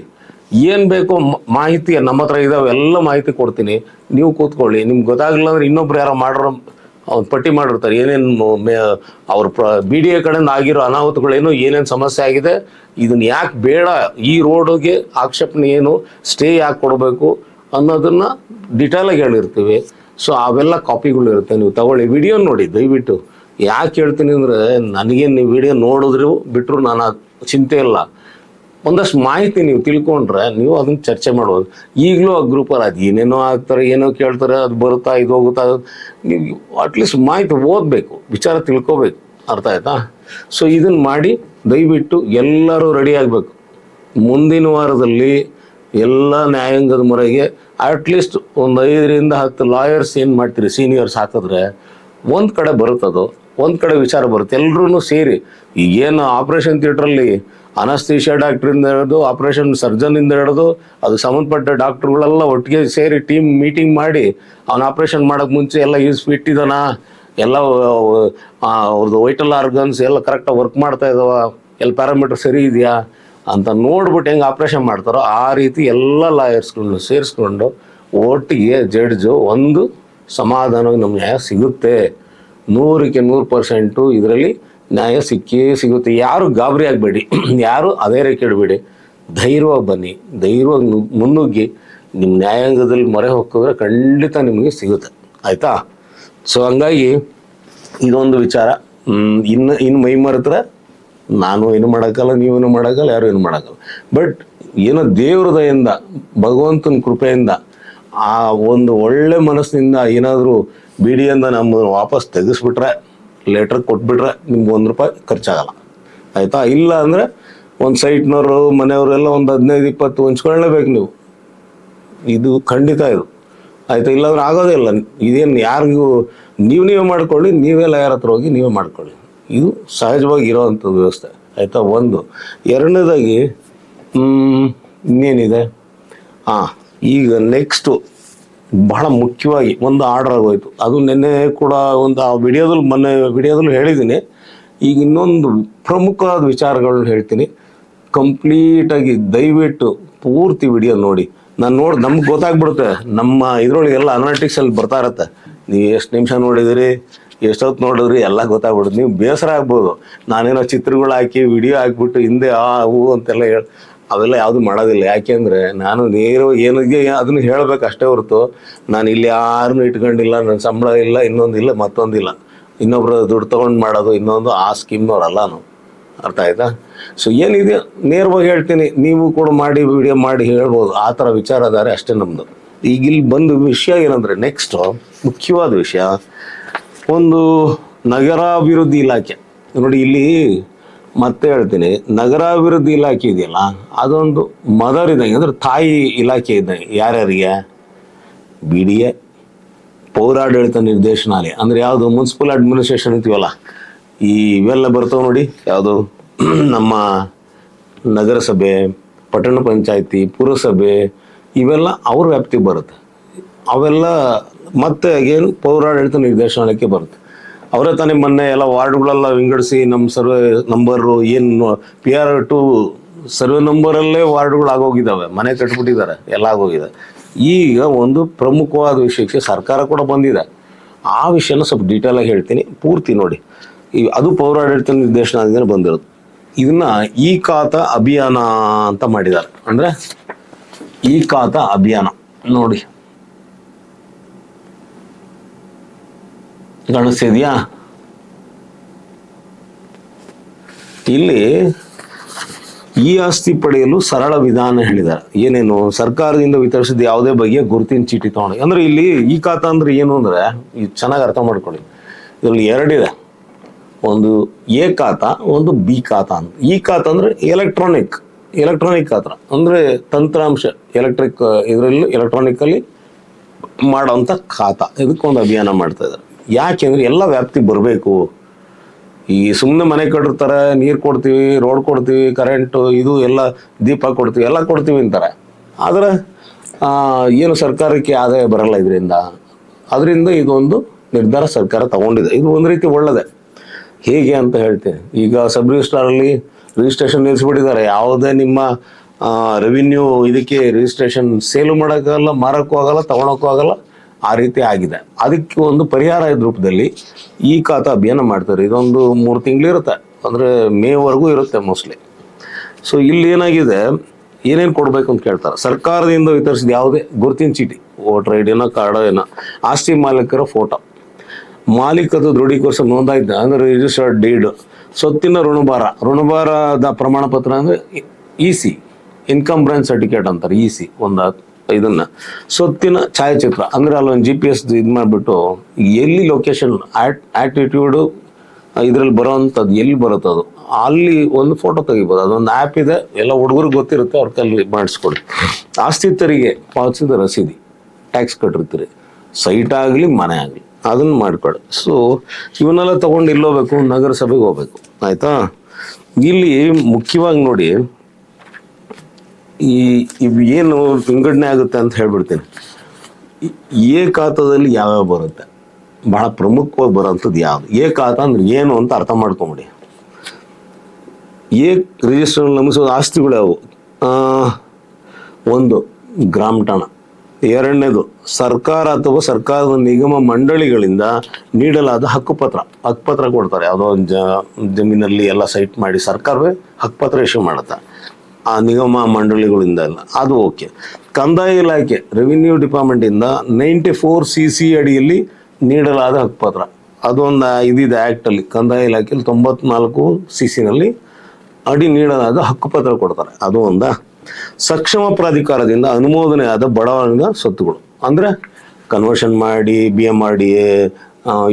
ಏನು ಬೇಕೋ ಮಾಹಿತಿ ನಮ್ಮ ಹತ್ರ ಇದಾವೆ, ಎಲ್ಲ ಮಾಹಿತಿ ಕೊಡ್ತೀನಿ. ನೀವು ಕೂತ್ಕೊಳ್ಳಿ. ನಿಮ್ಗೆ ಗೊತ್ತಾಗಲಿಲ್ಲ ಅಂದ್ರೆ ಇನ್ನೊಬ್ರು ಯಾರೋ ಮಾಡ್ರೋ ಅವ್ನು ಪಟ್ಟಿ ಮಾಡಿರ್ತಾರೆ. ಏನೇನು ಅವ್ರ ಪ್ರ ಬಿ ಡಿ ಎ ಕಡೆಯಿಂದ ಆಗಿರೋ ಅನಾಹುತಗಳೇನು ಏನೇನು ಸಮಸ್ಯೆ ಆಗಿದೆ ಇದನ್ನ ಯಾಕೆ ಬೇಡ? ಈ ರೋಡ್ಗೆ ಆಕ್ಷೇಪಣೆ ಏನು? ಸ್ಟೇ ಯಾಕೆ ಕೊಡಬೇಕು? ಅನ್ನೋದನ್ನು ಡಿಟೇಲಾಗಿ ಹೇಳಿರ್ತೀವಿ. ಸೊ ಅವೆಲ್ಲ ಕಾಪಿಗಳು ಇರುತ್ತೆ. ನೀವು ತಗೊಳ್ಳಿ. ವಿಡಿಯೋ ನೋಡಿ, ದಯವಿಟ್ಟು. ಯಾಕೆ ಹೇಳ್ತೀನಿ ಅಂದರೆ, ನನಗೇನು ನೀವು ವಿಡಿಯೋ ನೋಡಿದ್ರು ಬಿಟ್ಟರು ನಾನು ಚಿಂತೆ ಇಲ್ಲ. ಒಂದಷ್ಟು ಮಾಹಿತಿ ನೀವು ತಿಳ್ಕೊಂಡ್ರೆ ನೀವು ಅದನ್ನ ಚರ್ಚೆ ಮಾಡ್ಬೋದು. ಈಗಲೂ ಆ ಗ್ರೂಪಲ್ಲಿ ಅದು ಏನೇನೋ ಆಗ್ತಾರೆ, ಏನೋ ಕೇಳ್ತಾರೆ, ಅದು ಬರುತ್ತಾ, ಇದು ಹೋಗುತ್ತಾ ನೀವು ಅಟ್ಲೀಸ್ಟ್ ಮಾಹಿತಿ ಓದಬೇಕು, ವಿಚಾರ ತಿಳ್ಕೊಬೇಕು. ಅರ್ಥ ಆಯ್ತಾ? ಸೊ ಇದನ್ನು ಮಾಡಿ ದಯವಿಟ್ಟು ಎಲ್ಲರೂ ರೆಡಿ ಆಗಬೇಕು. ಮುಂದಿನ ವಾರದಲ್ಲಿ ಎಲ್ಲ ನ್ಯಾಯಾಂಗದ ಮೊರೆಗೆ ಅಟ್ಲೀಸ್ಟ್ ಒಂದು ಐದರಿಂದ ಹತ್ತು ಲಾಯರ್ಸ್ ಏನು ಮಾಡ್ತೀರಿ ಸೀನಿಯರ್ಸ್ ಹಾಕಿದ್ರೆ ಒಂದು ಕಡೆ ಬರುತ್ತದು ಒಂದು ಕಡೆ ವಿಚಾರ ಬರುತ್ತೆ. ಎಲ್ಲರೂ ಸೇರಿ ಈಗೇನು ಆಪ್ರೇಷನ್ ಥಿಯೇಟ್ರಲ್ಲಿ ಅನಸ್ತೀಶಿಯಾ ಡಾಕ್ಟ್ರಿಂದ ಹಿಡಿದು ಆಪ್ರೇಷನ್ ಸರ್ಜನಿಂದ ಹಿಡಿದು ಅದು ಸಂಬಂಧಪಟ್ಟ ಡಾಕ್ಟ್ರುಗಳೆಲ್ಲ ಒಟ್ಟಿಗೆ ಸೇರಿ ಟೀಮ್ ಮೀಟಿಂಗ್ ಮಾಡಿ, ಅವನ ಆಪ್ರೇಷನ್ ಮಾಡೋಕ್ಕೆ ಮುಂಚೆ ಎಲ್ಲ ಯೂಸ್ ಇಟ್ಟಿದ್ದಾನ? ಎಲ್ಲ ಅವ್ರದ್ದು ವೈಟಲ್ ಆರ್ಗನ್ಸ್ ಎಲ್ಲ ಕರೆಕ್ಟಾಗಿ ವರ್ಕ್ ಮಾಡ್ತಾ ಇದಾವ? ಎಲ್ಲ ಪ್ಯಾರಾಮೀಟರ್ ಸರಿ ಇದೆಯಾ? ಅಂತ ನೋಡ್ಬಿಟ್ಟು ಹೆಂಗೆ ಆಪ್ರೇಷನ್ ಮಾಡ್ತಾರೋ ಆ ರೀತಿ ಎಲ್ಲ ಲಾಯರ್ಸ್ಗಳನ್ನ ಸೇರಿಸ್ಕೊಂಡು ಒಟ್ಟಿಗೆ ಜಡ್ಜು ಒಂದು ಸಮಾಧಾನವಾಗಿ ನಮ್ಗೆ ಸಿಗುತ್ತೆ. ನೂರಕ್ಕೆ ನೂರು ಪರ್ಸೆಂಟು ಇದರಲ್ಲಿ ನ್ಯಾಯ ಸಿಕ್ಕೇ ಸಿಗುತ್ತೆ. ಯಾರು ಗಾಬರಿ ಆಗಬೇಡಿ. ಯಾರು ಅದೇ ರೇಖೆ ಇಡಬೇಡಿ. ಧೈರ್ಯವಾಗಿ ಬನ್ನಿ. ಧೈರ್ಯವಾಗಿ ಮುನ್ನುಗ್ಗಿ ನಿಮ್ಮ ನ್ಯಾಯಾಂಗದಲ್ಲಿ ಮೊರೆ ಹೋಗಿದ್ರೆ ಖಂಡಿತ ನಿಮಗೆ ಸಿಗುತ್ತೆ. ಆಯಿತಾ? ಸೊ ಹಂಗಾಗಿ ಇದೊಂದು ವಿಚಾರ. ಇನ್ನು ಇನ್ನು ಮೈ ಮರೆತ್ರೆ ನಾನು ಏನು ಮಾಡೋಕ್ಕಲ್ಲ ನೀವೇನು ಮಾಡೋಕ್ಕಲ್ಲ, ಯಾರು ಏನು ಮಾಡೋಕ್ಕಲ್ಲ. ಬಟ್ ಏನೋ ದೇವ್ರದಯಿಂದ ಭಗವಂತನ ಕೃಪೆಯಿಂದ ಆ ಒಂದು ಒಳ್ಳೆ ಮನಸ್ಸಿನಿಂದ ಏನಾದರೂ ಬಿಡಿಯಿಂದ ನಮ್ಮ ವಾಪಸ್ ತೆಗೆಸ್ಬಿಟ್ರೆ ಲೆಟ್ರ್ ಕೊಟ್ಬಿಟ್ರೆ ನಿಮ್ಗೆ ಒಂದು ರೂಪಾಯಿ ಖರ್ಚಾಗಲ್ಲ. ಆಯಿತಾ? ಇಲ್ಲ ಅಂದರೆ ಒಂದು ಸೈಟ್ನವರು ಮನೆಯವರೆಲ್ಲ ಒಂದು ಹದಿನೈದು, ಇಪ್ಪತ್ತು ಹಂಚ್ಕೊಳ್ಳೇಬೇಕು ನೀವು. ಇದು ಖಂಡಿತ ಇದು. ಆಯಿತಾ? ಇಲ್ಲಾಂದ್ರೆ ಆಗೋದೇ ಇಲ್ಲ. ಇದೇನು ಯಾರಿಗೂ ನೀವು ನೀವೇ ಮಾಡ್ಕೊಳ್ಳಿ ನೀವೇ ಲಾಯರ್ ಹತ್ರ ಹೋಗಿ ನೀವೇ ಮಾಡ್ಕೊಳ್ಳಿ. ಇದು ಸಹಜವಾಗಿ ಇರೋವಂಥದ್ದು ವ್ಯವಸ್ಥೆ. ಆಯಿತಾ? ಒಂದು. ಎರಡನೇದಾಗಿ ಇನ್ನೇನಿದೆ? ಹಾಂ. ಈಗ ನೆಕ್ಸ್ಟು ಬಹಳ ಮುಖ್ಯವಾಗಿ ಒಂದು ಆರ್ಡರ್ ಆಗೋಯ್ತು. ಅದು ನಿನ್ನೆ ಕೂಡ ಒಂದು ಆ ವಿಡಿಯೋದಲ್ಲಿ ಮೊನ್ನೆ ವಿಡಿಯೋದಲ್ಲಿ ಹೇಳಿದ್ದೀನಿ. ಈಗ ಇನ್ನೊಂದು ಪ್ರಮುಖವಾದ ವಿಚಾರಗಳನ್ನ ಹೇಳ್ತೀನಿ. ಕಂಪ್ಲೀಟಾಗಿ ದಯವಿಟ್ಟು ಪೂರ್ತಿ ವಿಡಿಯೋ ನೋಡಿ. ನಾನು ನೋಡಿ, ನಮ್ಗೆ ಗೊತ್ತಾಗ್ಬಿಡುತ್ತೆ. ನಮ್ಮ ಇದ್ರೊಳಗೆಲ್ಲ ಅನಾಲಿಟಿಕ್ಸಲ್ಲಿ ಬರ್ತಾ ಇರತ್ತೆ. ನೀವು ಎಷ್ಟು ನಿಮಿಷ ನೋಡಿದಿರಿ ಎಷ್ಟೊತ್ತು ನೋಡಿದ್ರಿ, ಎಲ್ಲ ಗೊತ್ತಾಗ್ಬಿಡುತ್ತೆ. ನೀವು ಬೇಸರ ಆಗ್ಬೋದು. ನಾನೇನೋ ಚಿತ್ರಗಳು ಹಾಕಿ, ವಿಡಿಯೋ ಹಾಕ್ಬಿಟ್ಟು ಹಿಂದೆ ಆ, ಹೂ ಅಂತೆಲ್ಲ ಹೇಳಿ ಅವೆಲ್ಲ ಯಾವುದು ಮಾಡೋದಿಲ್ಲ. ಯಾಕೆಂದ್ರೆ ನಾನು ನೇರ ಏನಿಗೆ ಅದನ್ನು ಹೇಳ್ಬೇಕು ಅಷ್ಟೇ ಹೊರತು ನಾನು ಇಲ್ಲಿ ಯಾರನ್ನು ಇಟ್ಕೊಂಡಿಲ್ಲ, ನನ್ನ ಸಂಬಳ ಇಲ್ಲ ಇನ್ನೊಂದಿಲ್ಲ ಮತ್ತೊಂದಿಲ್ಲ ಇನ್ನೊಬ್ರು ದುಡ್ಡು ತಗೊಂಡು ಮಾಡೋದು, ಇನ್ನೊಂದು ಆ ಸ್ಕೀಮ್ನವ್ರಲ್ಲ ನಾನು ಅರ್ಥ ಆಯ್ತಾ? ಸೊ ಏನಿದೆ? ನೇರವಾಗಿ ಹೇಳ್ತೀನಿ, ನೀವು ಕೂಡ ಮಾಡಿ ವಿಡಿಯೋ ಮಾಡಿ ಹೇಳ್ಬೋದು. ಆ ಥರ ವಿಚಾರ ಅದಾರೆ ಅಷ್ಟೇ ನಮ್ಮದು ಈಗ ಇಲ್ಲಿ ಬಂದ ವಿಷಯ ಏನಂದರೆ ನೆಕ್ಸ್ಟು ಮುಖ್ಯವಾದ ವಿಷಯ, ಒಂದು ನಗರಾಭಿವೃದ್ಧಿ ಇಲಾಖೆ. ನೋಡಿ ಇಲ್ಲಿ ಮತ್ತೆ ಹೇಳ್ತೀನಿ, ನಗರಾಭಿವೃದ್ಧಿ ಇಲಾಖೆ ಇದೆಯಲ್ಲ, ಅದೊಂದು ಮದರ್ ಇದ್ದಂಗೆ ಅಂದ್ರೆ ತಾಯಿ ಇಲಾಖೆ ಇದ್ದಂಗೆ ಯಾರ್ಯಾರಿಗೆ? ಬಿ ಡಿ ಎ ಪೌರಾಡಳಿತ ನಿರ್ದೇಶನಾಲಯ. ಅಂದ್ರೆ ಯಾವುದು ಮುನ್ಸಿಪಲ್ ಅಡ್ಮಿನಿಸ್ಟ್ರೇಷನ್ ಇರ್ತೀವಲ್ಲ ಈ ಇವೆಲ್ಲ ಬರ್ತಾವೆ ನೋಡಿ. ಯಾವುದು? ನಮ್ಮ ನಗರಸಭೆ, ಪಟ್ಟಣ ಪಂಚಾಯತಿ, ಪುರಸಭೆ, ಇವೆಲ್ಲ ಅವ್ರ ವ್ಯಾಪ್ತಿಗೆ ಬರುತ್ತೆ. ಅವೆಲ್ಲ ಮತ್ತೆ ಏನು ಪೌರಾಡಳಿತ ನಿರ್ದೇಶನಾಲಯಕ್ಕೆ ಬರುತ್ತೆ. ಅವರೇ ತಾನೇ ಮೊನ್ನೆ ಎಲ್ಲ ವಾರ್ಡ್ಗಳೆಲ್ಲ ವಿಂಗಡಿಸಿ ನಮ್ಮ ಸರ್ವೆ ನಂಬರು ಏನು ಪಿ ಆರ್ ಟು ಸರ್ವೆ ನಂಬರಲ್ಲೇ ವಾರ್ಡ್ಗಳು ಆಗೋಗಿದ್ದಾವೆ. ಮನೆ ಕಟ್ಬಿಟ್ಟಿದ್ದಾರೆ. ಎಲ್ಲ ಆಗೋಗಿದೆ. ಈಗ ಒಂದು ಪ್ರಮುಖವಾದ ವಿಷಯಕ್ಕೆ ಸರ್ಕಾರ ಕೂಡ ಬಂದಿದೆ. ಆ ವಿಷಯನ ಸ್ವಲ್ಪ ಡೀಟೇಲ್ ಆಗಿ ಹೇಳ್ತೀನಿ. ಪೂರ್ತಿ ನೋಡಿ. ಈ ಅದು ಪೌರಾಡಳಿತ ನಿರ್ದೇಶನದಿಂದ ಬಂದಿರೋದು. ಇದನ್ನ ಈ ಖಾತ ಅಭಿಯಾನ ಅಂತ ಮಾಡಿದ್ದಾರೆ. ಅಂದ್ರೆ ಈ ಖಾತ ಅಭಿಯಾನ. ನೋಡಿ. ಕಾಣಿಸ್ತಿದ್ಯಾ ಇಲ್ಲಿ ಈ ಆಸ್ತಿ ಪಡೆಯಲು ಸರಳ ವಿಧಾನ ಹೇಳಿದ್ದಾರೆ. ಏನೇನು? ಸರ್ಕಾರದಿಂದ ವಿತರಿಸಿದ ಯಾವುದೇ ಬಗೆಯ ಗುರುತಿನ ಚೀಟಿ ತಗೊಂಡು. ಅಂದ್ರೆ ಇಲ್ಲಿ ಈ ಖಾತಾ ಅಂದ್ರೆ ಏನು ಅಂದ್ರೆ ಇದು ಚೆನ್ನಾಗಿ ಅರ್ಥ ಮಾಡ್ಕೊಳ್ಳಿ. ಇದರಲ್ಲಿ ಎರಡಿದೆ. ಒಂದು ಎ ಖಾತಾ, ಒಂದು ಬಿ ಖಾತಾ ಅಂತ. ಈ ಖಾತಾ ಅಂದ್ರೆ ಎಲೆಕ್ಟ್ರಾನಿಕ್ ಎಲೆಕ್ಟ್ರಾನಿಕ್ ಖಾತಾ. ಅಂದ್ರೆ ತಂತ್ರಾಂಶ. ಎಲೆಕ್ಟ್ರಿಕ್ ಇದರಲ್ಲಿ ಎಲೆಕ್ಟ್ರಾನಿಕಲ್ಲಿ ಮಾಡೋಂಥ ಖಾತಾ. ಇದಕ್ಕೊಂದು ಅಭಿಯಾನ ಮಾಡ್ತಾ ಇದ್ದಾರೆ. ಯಾಕೆಂದ್ರೆ ಎಲ್ಲ ವ್ಯಾಪ್ತಿಗೆ ಬರಬೇಕು. ಈ ಸುಮ್ಮನೆ ಮನೆ ಕಟ್ಟಿರ್ತಾರೆ, ನೀರು ಕೊಡ್ತೀವಿ ರೋಡ್ ಕೊಡ್ತೀವಿ ಕರೆಂಟು ಇದು ಎಲ್ಲ ದೀಪ ಕೊಡ್ತೀವಿ, ಎಲ್ಲ ಕೊಡ್ತೀವಿ ಅಂತಾರೆ. ಆದರೆ ಏನು ಸರ್ಕಾರಕ್ಕೆ ಆದಾಯ ಬರಲ್ಲ ಇದರಿಂದ. ಅದರಿಂದ ಇದೊಂದು ನಿರ್ಧಾರ ಸರ್ಕಾರ ತಗೊಂಡಿದೆ. ಇದು ಒಂದು ರೀತಿ ಒಳ್ಳೆಯದೇ ಹೇಗೆ ಅಂತ ಹೇಳ್ತೀನಿ. ಈಗ ಸಬ್ ರಿಜಿಸ್ಟ್ರಾರಲ್ಲಿ ರಿಜಿಸ್ಟ್ರೇಷನ್ ನಿಲ್ಲಿಸ್ಬಿಟ್ಟಿದ್ದಾರೆ ಯಾವುದೇ ನಿಮ್ಮ ರೆವಿನ್ಯೂ ಇದಕ್ಕೆ ರಿಜಿಸ್ಟ್ರೇಷನ್ ಸೇಲು ಮಾಡೋಕ್ಕಾಗಲ್ಲ, ಮಾರೋಕ್ಕೂ ಆಗಲ್ಲ, ತಗೊಳಕ್ಕೂ ಆಗಲ್ಲ. ಆ ರೀತಿ ಆಗಿದೆ. ಅದಕ್ಕೆ ಒಂದು ಪರಿಹಾರ ರೂಪದಲ್ಲಿ ಈ ಖಾತಾ ಅಭಿಯಾನ ಮಾಡ್ತಾರೆ. ಇದೊಂದು ಮೂರು ತಿಂಗಳಿರುತ್ತೆ ಅಂದರೆ ಮೇವರೆಗೂ ಇರುತ್ತೆ ಮೋಸ್ಟ್ಲಿ ಸೊ ಇಲ್ಲಿ ಏನಾಗಿದೆ? ಏನೇನು ಕೊಡಬೇಕು ಅಂತ ಕೇಳ್ತಾರೆ. ಸರ್ಕಾರದಿಂದ ವಿತರಿಸಿದ ಯಾವುದೇ ಗುರುತಿನ ಚೀಟಿ, ವೋಟರ್ ಐ ಡಿನ ಕಾರ್ಡ್ ಏನೋ, ಆಸ್ತಿ ಮಾಲೀಕರ ಫೋಟೋ ಮಾಲೀಕದ ದೃಢೀಕರಿಸ ನೋಂದಾಯಿತ, ಅಂದರೆ ರಿಜಿಸ್ಟರ್ಡ್ ಡೀಡ್ ಸ್ವತ್ತಿನ ಋಣಭಾರ, ಋಣಭಾರದ ಪ್ರಮಾಣ ಪತ್ರ ಅಂದರೆ E C income branch certificate ಅಂತಾರೆ ಇ ಸಿ ಒಂದು ಇದನ್ನ. ಸೊತ್ತಿನ ಛಾಯಾಚಿತ್ರ, ಅಂದ್ರೆ ಅಲ್ಲೊಂದು ಜಿ ಪಿ ಎಸ್ ಇದು ಮಾಡಿಬಿಟ್ಟು ಎಲ್ಲಿ ಲೊಕೇಶನ್ ಆಟಿಟ್ಯೂಡು ಇದ್ರಲ್ಲಿ ಬರೋವಂಥದ್ದು ಎಲ್ಲಿ ಬರುತ್ತೆ ಅದು? ಅಲ್ಲಿ ಒಂದು ಫೋಟೋ ತೆಗಿಬೋದು. ಅದೊಂದು ಆ್ಯಪ್ ಇದೆ, ಎಲ್ಲ ಹುಡುಗರಿಗೆ ಗೊತ್ತಿರುತ್ತೆ, ಅವ್ರ ಕಲ್ಲಿ ಮಾಡಿಸ್ಕೊಡಿ. ಆಸ್ತಿ ತೆರಿಗೆ ಪಾವತಿಸಿದ ರಸೀದಿ ಟ್ಯಾಕ್ಸ್ ಕಟ್ಟಿರ್ತೀರಿ. ಸೈಟ್ ಆಗಲಿ, ಮನೆ ಆಗಲಿ, ಅದನ್ನು ಮಾಡ್ಕೊಳ್ಳಿ ಸೊ ಇವನ್ನೆಲ್ಲ ತಗೊಂಡು ಇಲ್ಲೋಗ್ಬೇಕು ನಗರಸಭೆಗೆ ಹೋಗ್ಬೇಕು. ಆಯ್ತಾ? ಇಲ್ಲಿ ಮುಖ್ಯವಾಗಿ ನೋಡಿ ಈ ಇವು ಏನು ವಿಂಗಡಣೆ ಆಗುತ್ತೆ ಅಂತ ಹೇಳ್ಬಿಡ್ತೀನಿ. ಏಕಾತದಲ್ಲಿ ಯಾವ್ಯಾವ ಬರುತ್ತೆ? ಬಹಳ ಪ್ರಮುಖವಾಗಿ ಬರೋಂಥದ್ದು ಯಾವ್ದು? ಏಕಾತ ಅಂದ್ರೆ ಏನು ಅಂತ ಅರ್ಥ ಮಾಡ್ಕೊಂಬಿಡಿ. ಏಕ್ ರಿಜಿಸ್ಟರ್ ನಮಿಸೋದು ಆಸ್ತಿಗಳು ಯಾವುವು? ಆ, ಒಂದು ಗ್ರಾಮ ಠಾಣ ಎರಡನೇದು ಸರ್ಕಾರ ಅಥವಾ ಸರ್ಕಾರದ ನಿಗಮ ಮಂಡಳಿಗಳಿಂದ ನೀಡಲಾದ ಹಕ್ಕುಪತ್ರ. ಹಕ್ಕುಪತ್ರ ಕೊಡ್ತಾರೆ. ಯಾವುದೋ ಒಂದು ಜ ಜಮೀನಲ್ಲಿ ಎಲ್ಲ ಸೈಟ್ ಮಾಡಿ ಸರ್ಕಾರವೇ ಹಕ್ಕುಪತ್ರ ಇಶ್ಯೂ ಮಾಡುತ್ತೆ. ಆ ನಿಗಮ ಮಂಡಳಿಗಳಿಂದ ಎಲ್ಲ ಅದು ಓಕೆ. ಕಂದಾಯ ಇಲಾಖೆ ರೆವಿನ್ಯೂ ಡಿಪಾರ್ಟ್ಮೆಂಟಿಂದ ನೈಂಟಿ ಫೋರ್ ಸಿ ಸಿ ಅಡಿಯಲ್ಲಿ ನೀಡಲಾದ ಹಕ್ಕುಪತ್ರ ಅದೊಂದು ಇದಿದೆ ಆ್ಯಕ್ಟಲ್ಲಿ ಕಂದಾಯ ಇಲಾಖೆಯಲ್ಲಿ ತೊಂಬತ್ನಾಲ್ಕು ಸಿ ಸಿನಲ್ಲಿ ಅಡಿ ನೀಡಲಾದ ಹಕ್ಕುಪತ್ರ ಕೊಡ್ತಾರೆ. ಅದು ಒಂದ. ಸಕ್ಷಮ ಪ್ರಾಧಿಕಾರದಿಂದ ಅನುಮೋದನೆ ಆದ ಬಡವಣಿಗೆ ಸ್ವತ್ತುಗಳು. ಅಂದ್ರೆ ಕನ್ವರ್ಷನ್ ಮಾಡಿ B M R D A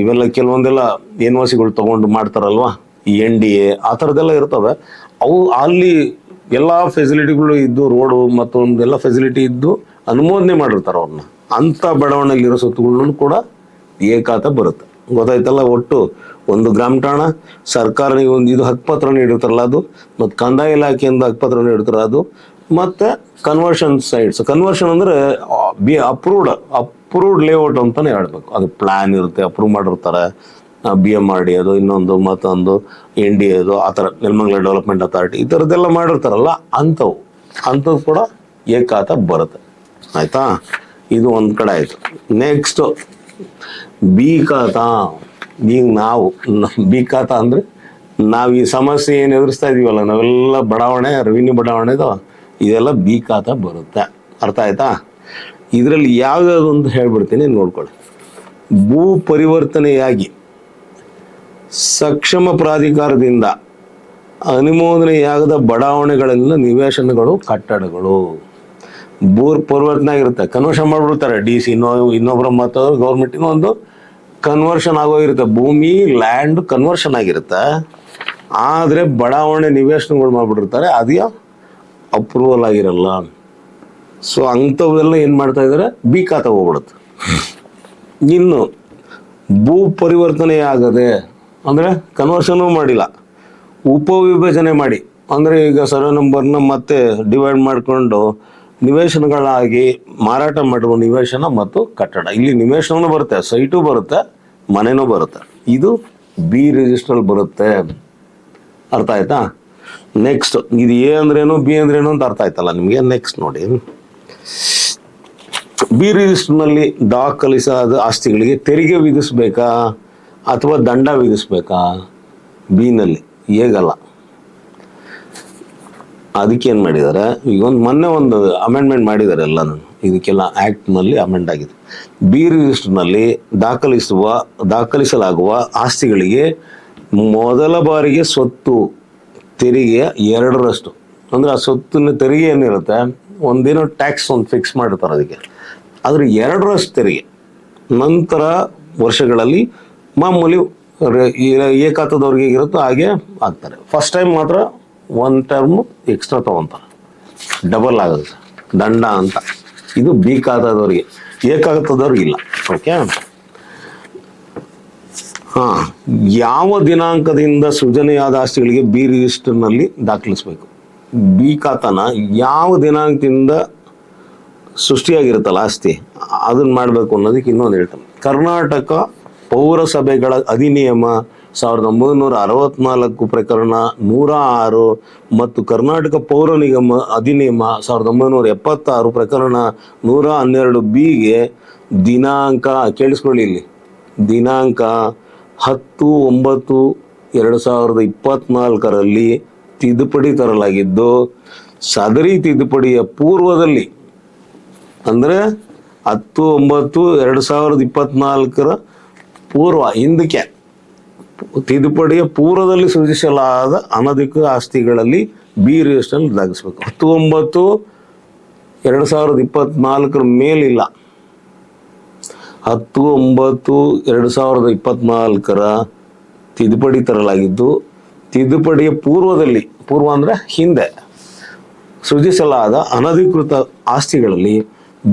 ಇವೆಲ್ಲ ಕೆಲವೊಂದೆಲ್ಲ ಎನ್ ಒ ಸಿಗಳು ತಗೊಂಡು ಮಾಡ್ತಾರಲ್ವಾ? ಎನ್ ಡಿ ಎ ಆ ಥರದ್ದೆಲ್ಲ ಇರ್ತವೆ. ಅವು ಅಲ್ಲಿ ಎಲ್ಲ ಫೆಸಿಲಿಟಿಗಳು ಇದ್ದು ರೋಡು ಮತ್ತೊಂದೆಲ್ಲ ಫೆಸಿಲಿಟಿ ಇದ್ದು ಅನುಮೋದನೆ ಮಾಡಿರ್ತಾರೆ ಅವ್ರನ್ನ. ಅಂಥ ಬಡಾವಣೆಯಲ್ಲಿರೋ ಸೊತ್ತುಗಳನ್ನು ಕೂಡ ಏಕಾತ ಬರುತ್ತೆ. ಗೊತ್ತಾಯ್ತಲ್ಲ ಒಟ್ಟು ಒಂದು ಗ್ರಾಮ ಠಾಣ ಸರ್ಕಾರ ಒಂದು ಇದು ಹಕ್ಕುಪತ್ರ ನೀಡಿರ್ತಾರಲ್ಲ ಅದು, ಮತ್ತು ಕಂದಾಯ ಇಲಾಖೆಯಿಂದ ಹಕ್ಕುಪತ್ರ ನೀಡಿರ್ತಾರೆ ಅದು, ಮತ್ತು ಕನ್ವರ್ಷನ್ ಸೈಟ್ಸ್ ಕನ್ವರ್ಷನ್ ಅಂದರೆ ಬಿ ಅಪ್ರೂವ್ಡ್ ಅಪ್ರೂವ್ಡ್ ಲೇಔಟ್ ಅಂತಲೇ ಹೇಳ್ಬೇಕು. ಅದು ಪ್ಲ್ಯಾನ್ ಇರುತ್ತೆ ಅಪ್ರೂವ್ ಮಾಡಿರ್ತಾರೆ. ಬಿ ಎಂ ಆರ್ ಡಿ ಅದು, ಇನ್ನೊಂದು ಮತ್ತೊಂದು ಎನ್ ಡಿ ಅದು, ಆ ಥರ ನೆಲಮಂಗಲ ಡೆವಲಪ್ಮೆಂಟ್ ಅಥಾರಿಟಿ ಈ ಥರದ್ದೆಲ್ಲ ಮಾಡಿರ್ತಾರಲ್ಲ, ಅಂಥವು. ಅಂಥವು ಕೂಡ ಏಕಾತ ಬರುತ್ತೆ. ಆಯಿತಾ? ಇದು ಒಂದು ಕಡೆ ಆಯಿತು. ನೆಕ್ಸ್ಟು ಬಿ ಖಾತಾ ಈಗ ನಾವು ಬೀಕಾತ ಅಂದರೆ ನಾವು ಈ ಸಮಸ್ಯೆ ಏನು ಎದುರಿಸ್ತಾ ಇದೀವಲ್ಲ, ನಾವೆಲ್ಲ ಬಡಾವಣೆ ರೆವಿನ್ಯೂ ಬಡಾವಣೆ ಇದಾವ. ಇದೆಲ್ಲ ಬಿ ಖಾತಾ ಬರುತ್ತೆ. ಅರ್ಥ ಆಯ್ತಾ? ಇದರಲ್ಲಿ ಯಾವ್ದಾದ್ರು ಅಂತ ಹೇಳ್ಬಿಡ್ತೀನಿ, ನೋಡ್ಕೊಳ್ಳಿ. ಭೂ ಪರಿವರ್ತನೆಯಾಗಿ ಸಕ್ಷಮ ಪ್ರಾಧಿಕಾರದಿಂದ ಅನುಮೋದನೆಯಾಗದ ಬಡಾವಣೆಗಳಲ್ಲಿನ ನಿವೇಶನಗಳು, ಕಟ್ಟಡಗಳು. ಭೂ ಪರಿವರ್ತನೆ ಕನ್ವರ್ಷನ್ ಮಾಡಿಬಿಡ್ತಾರೆ. ಡಿ ಸಿ ಇನ್ನೋ ಇನ್ನೊಬ್ಬರ ಮತ್ತು ಗೌರ್ಮೆಂಟ್ ಒಂದು ಕನ್ವರ್ಷನ್ ಆಗೋಗಿರುತ್ತೆ. ಭೂಮಿ ಲ್ಯಾಂಡ್ ಕನ್ವರ್ಷನ್ ಆಗಿರುತ್ತೆ. ಆದರೆ ಬಡಾವಣೆ ನಿವೇಶನಗಳು ಮಾಡಿಬಿಟ್ಟಿರ್ತಾರೆ. ಅದೇ ಅಪ್ರೂವಲ್ ಆಗಿರಲ್ಲ. ಸೊ ಅಂಥವೆಲ್ಲ ಏನು ಮಾಡ್ತಾ ಇದ್ದಾರೆ ಬಿ ಖಾತೆ ಇನ್ನು ಭೂ ಪರಿವರ್ತನೆ ಆಗದೆ ಅಂದರೆ ಕನ್ವರ್ಷನೂ ಮಾಡಿಲ್ಲ. ಉಪವಿಭಜನೆ ಮಾಡಿ. ಅಂದರೆ ಈಗ ಸರ್ವೆ ನಂಬರ್ನ ಮತ್ತೆ ಡಿವೈಡ್ ಮಾಡಿಕೊಂಡು ನಿವೇಶನಗಳಾಗಿ ಮಾರಾಟ ಮಾಡುವ ನಿವೇಶನ ಮತ್ತು ಕಟ್ಟಡ. ಇಲ್ಲಿ ನಿವೇಶನೂ ಬರುತ್ತೆ ಸೈಟು ಬರುತ್ತೆ, ಮನೆನೂ ಬರುತ್ತೆ. ಇದು ಬಿ ರಿಜಿಸ್ಟ್ರಲ್ಲಿ ಬರುತ್ತೆ. ಅರ್ಥ ಆಯ್ತಾ? ನೆಕ್ಸ್ಟ್ ಇದು ಎ ಅಂದ್ರೇನು ಬಿ ಅಂದ್ರೇನು ಅಂತ ಅರ್ಥ ಆಯ್ತಲ್ಲ ನಿಮಗೆ? ನೆಕ್ಸ್ಟ್ ನೋಡಿ. ಬಿ ರಿಜಿಸ್ಟರ್ನಲ್ಲಿ ದಾಖಲಿಸಾದ ಆಸ್ತಿಗಳಿಗೆ ತೆರಿಗೆ ವಿಧಿಸಬೇಕಾ? ಅಥವಾ ದಂಡ ವಿಧಿಸ್ಬೇಕಾ? ಬೀನಲ್ಲಿ. ಹೇಗಲ್ಲ. ಅದಕ್ಕೆ ಏನು ಮಾಡಿದ್ದಾರೆ? ಈಗ ಒಂದು ಮೊನ್ನೆ ಒಂದು ಅಮೆಂಡ್ಮೆಂಟ್ ಮಾಡಿದ್ದಾರೆ ಎಲ್ಲನೂ. ಇದಕ್ಕೆಲ್ಲ ಆ್ಯಕ್ಟ್ನಲ್ಲಿ ಅಮೆಂಡ್ ಆಗಿದೆ. ಬಿ ರಿಜಿಸ್ಟರ್ನಲ್ಲಿ ದಾಖಲಿಸುವ, ದಾಖಲಿಸಲಾಗುವ ಆಸ್ತಿಗಳಿಗೆ ಮೊದಲ ಬಾರಿಗೆ ಸ್ವತ್ತು ತೆರಿಗೆಯ ಎರಡರಷ್ಟು. ಅಂದರೆ ಆ ಸ್ವತ್ತಿನ ತೆರಿಗೆ ಏನಿರುತ್ತೆ? ಒಂದೇನೋ ಟ್ಯಾಕ್ಸ್ ಒಂದು ಫಿಕ್ಸ್ ಮಾಡಿರ್ತಾರೆ ಅದಕ್ಕೆ. ಆದರೆ ಎರಡರಷ್ಟು ತೆರಿಗೆ. ನಂತರ ವರ್ಷಗಳಲ್ಲಿ ಮಾಮೂಲಿ ಏಕಾತದವ್ರಿಗೆ ಹೇಗಿರುತ್ತೋ ಹಾಗೆ ಆಗ್ತಾರೆ. ಫಸ್ಟ್ ಟೈಮ್ ಮಾತ್ರ ಒನ್ ಟರ್ಮ್ ಎಕ್ಸ್ಟ್ರಾ ತೊಗೊತಾರೆ. ಡಬಲ್ ಆಗುತ್ತೆ. ದಂಡ ಅಂತ. ಇದು ಬಿ ಕಾತದವ್ರಿಗೆ ಇಲ್ಲ. ಓಕೆ ಹಾ. ಯಾವ ದಿನಾಂಕದಿಂದ ಸೃಜನೆಯಾದ ಆಸ್ತಿಗಳಿಗೆ ಬಿ ರಿಜಿಸ್ಟರ್ನಲ್ಲಿ ದಾಖಲಿಸಬೇಕು? ಬಿ ಯಾವ ದಿನಾಂಕದಿಂದ ಸೃಷ್ಟಿಯಾಗಿರುತ್ತಲ್ಲ ಆಸ್ತಿ ಅದನ್ನ ಮಾಡಬೇಕು ಅನ್ನೋದಕ್ಕೆ ಇನ್ನೊಂದು ಹೇಳ್ತಾನೆ. ಕರ್ನಾಟಕ ಪೌರಸಭೆಗಳ ಅಧಿನಿಯಮ ಸಾವಿರದ ಒಂಬೈನೂರ ಅರವತ್ನಾಲ್ಕು ಪ್ರಕರಣ ನೂರ ಆರು ಮತ್ತು ಕರ್ನಾಟಕ ಪೌರ ನಿಗಮ ಅಧಿನಿಯಮ ಸಾವಿರದ ಒಂಬೈನೂರ ಎಪ್ಪತ್ತಾರು ಪ್ರಕರಣ ನೂರ ಹನ್ನೆರಡು ಬಿಗೆ ದಿನಾಂಕ, ಕೇಳಿಸ್ಕೊಳ್ಳಿ ಇಲ್ಲಿ. ದಿನಾಂಕ ಹತ್ತು ಒಂಬತ್ತು ಎರಡು ಸಾವಿರದ ಇಪ್ಪತ್ನಾಲ್ಕರಲ್ಲಿ ತಿದ್ದುಪಡಿ ತರಲಾಗಿದ್ದು, ಸದರಿ ತಿದ್ದುಪಡಿಯ ಪೂರ್ವದಲ್ಲಿ, ಅಂದರೆ ಹತ್ತು ಒಂಬತ್ತು ಎರಡು ಸಾವಿರದ ಇಪ್ಪತ್ನಾಲ್ಕರ ಪೂರ್ವ, ಹಿಂದಕ್ಕೆ. ತಿದ್ದುಪಡಿಯ ಪೂರ್ವದಲ್ಲಿ ಸೃಜಿಸಲಾದ ಅನಧಿಕೃತ ಆಸ್ತಿಗಳಲ್ಲಿ ಬಿ ರಿಜಿಸ್ಟರ್ ದಾಖಲಿಸಬೇಕು. ಹತ್ತು ಒಂಬತ್ತು ಎರಡು ಸಾವಿರದ ಇಪ್ಪತ್ನಾಲ್ಕರ ಮೇಲಿಲ್ಲ. ಹತ್ತು ಒಂಬತ್ತು ಎರಡು ಸಾವಿರದ ಇಪ್ಪತ್ನಾಲ್ಕರ ತಿದ್ದುಪಡಿ ತರಲಾಗಿದ್ದು, ತಿದ್ದುಪಡಿಯ ಪೂರ್ವದಲ್ಲಿ, ಪೂರ್ವ ಅಂದರೆ ಹಿಂದೆ, ಸೃಜಿಸಲಾದ ಅನಧಿಕೃತ ಆಸ್ತಿಗಳಲ್ಲಿ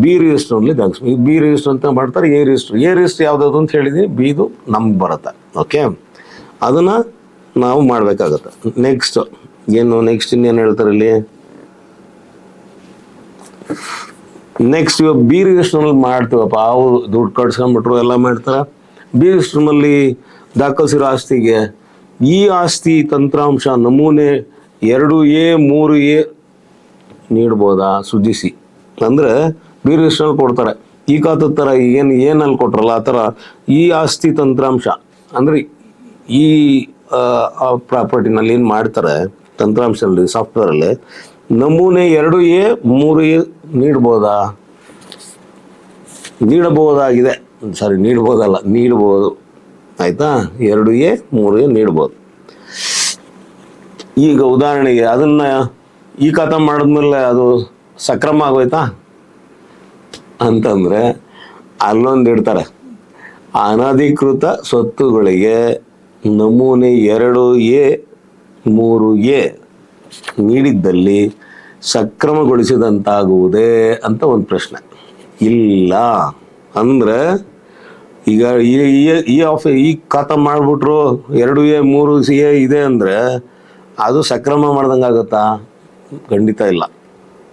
ಬಿ ರಿಜಿಸ್ಟರ್ನಲ್ಲಿ ದಾಖಲಿಸ್ಬೇಕು ಬಿ ರಿಜಿಸ್ಟರ್ ಅಂತ ಮಾಡ್ತಾರೆ, ಎ ರಿಜಿಸ್ಟರ್ ಎ ರಿಜಿಸ್ಟರ್ ಯಾವ್ದಾದ್ರು ಅಂತ ಹೇಳಿದೀನಿ, ಬಿ ಇದು ನಮ್ಗೆ ಬರುತ್ತೆ ಓಕೆ ಅದನ್ನು ನಾವು ಮಾಡಬೇಕಾಗತ್ತೆ. ನೆಕ್ಸ್ಟ್ ಏನು ನೆಕ್ಸ್ಟ್ ಇನ್ನೇನು ಹೇಳ್ತಾರೆ ಇಲ್ಲಿ? ನೆಕ್ಸ್ಟ್ ಇವಾಗ ಬಿ ರಿಜಿಸ್ಟರ್ನಲ್ಲಿ ಮಾಡ್ತೀವಪ್ಪ, ಅವು ದುಡ್ಡು ಕಟ್ಸ್ಕೊಂಡ್ಬಿಟ್ರು ಎಲ್ಲ ಮಾಡ್ತಾರೆ. ಬಿ ರಿಜಿಸ್ಟರ್ನಲ್ಲಿ ದಾಖಲಿಸಿರೋ ಆಸ್ತಿಗೆ ಈ ಆಸ್ತಿ ತಂತ್ರಾಂಶ ನಮೂನೆ ಎರಡು ಎ ಮೂರು ಎ ನೀಡ್ಬೋದಾ? ಸುಜಿಸಿ ಅಂದರೆ ರಿಜಿಸ್ಟರ್ ಕೊಡ್ತಾರೆ. ಈ ಖಾತದ ಥರ ಏನು ಏನಲ್ಲಿ ಕೊಟ್ರಲ್ಲ, ಆ ಥರ ಈ ಆಸ್ತಿ ತಂತ್ರಾಂಶ, ಅಂದರೆ ಈ ಪ್ರಾಪರ್ಟಿನಲ್ಲಿ ಏನು ಮಾಡ್ತಾರೆ, ತಂತ್ರಾಂಶದಲ್ಲಿ ಸಾಫ್ಟ್ವೇರಲ್ಲಿ ನಮೂನೆ ಎರಡು ಎ, ಮೂರು ಎ ನೀಡ್ಬೋದಾ? ನೀಡಬಹುದಾಗಿದೆ. ಸಾರಿ ನೀಡ್ಬೋದಲ್ಲ, ನೀಡ್ಬೋದು. ಆಯ್ತಾ? ಎರಡು ಎ, ಮೂರು ಎ ನೀಡ್ಬೋದು. ಈಗ ಉದಾಹರಣೆಗೆ ಅದನ್ನ ಈ ಖಾತ ಮಾಡಿದ್ಮೇಲೆ ಅದು ಸಕ್ರಮ ಆಗೋಯ್ತಾ? ಅಂತಂದ್ರೆ ಅಲ್ಲೊಂದು ಇಡ್ತಾರೆ. ಅನಧಿಕೃತ ಸ್ವತ್ತುಗಳಿಗೆ ನಮೂನೆ ಎರಡು ಎ, ಮೂರು ಎ ನೀಡಿದ್ದಲ್ಲಿ ಸಕ್ರಮಗೊಳಿಸಿದಂತಾಗುವುದೇ ಅಂತ ಒಂದು ಪ್ರಶ್ನೆ. ಇಲ್ಲ. ಅಂದ್ರೆ ಈಗ ಈ ಆಫ್, ಈ ಖಾತ ಮಾಡಿಬಿಟ್ರು ಎರಡು ಎ, ಮೂರು ಸಿ ಎ ಇದೆ ಅಂದರೆ ಅದು ಸಕ್ರಮ ಮಾಡ್ದಂಗೆ ಆಗುತ್ತಾ? ಖಂಡಿತ ಇಲ್ಲ.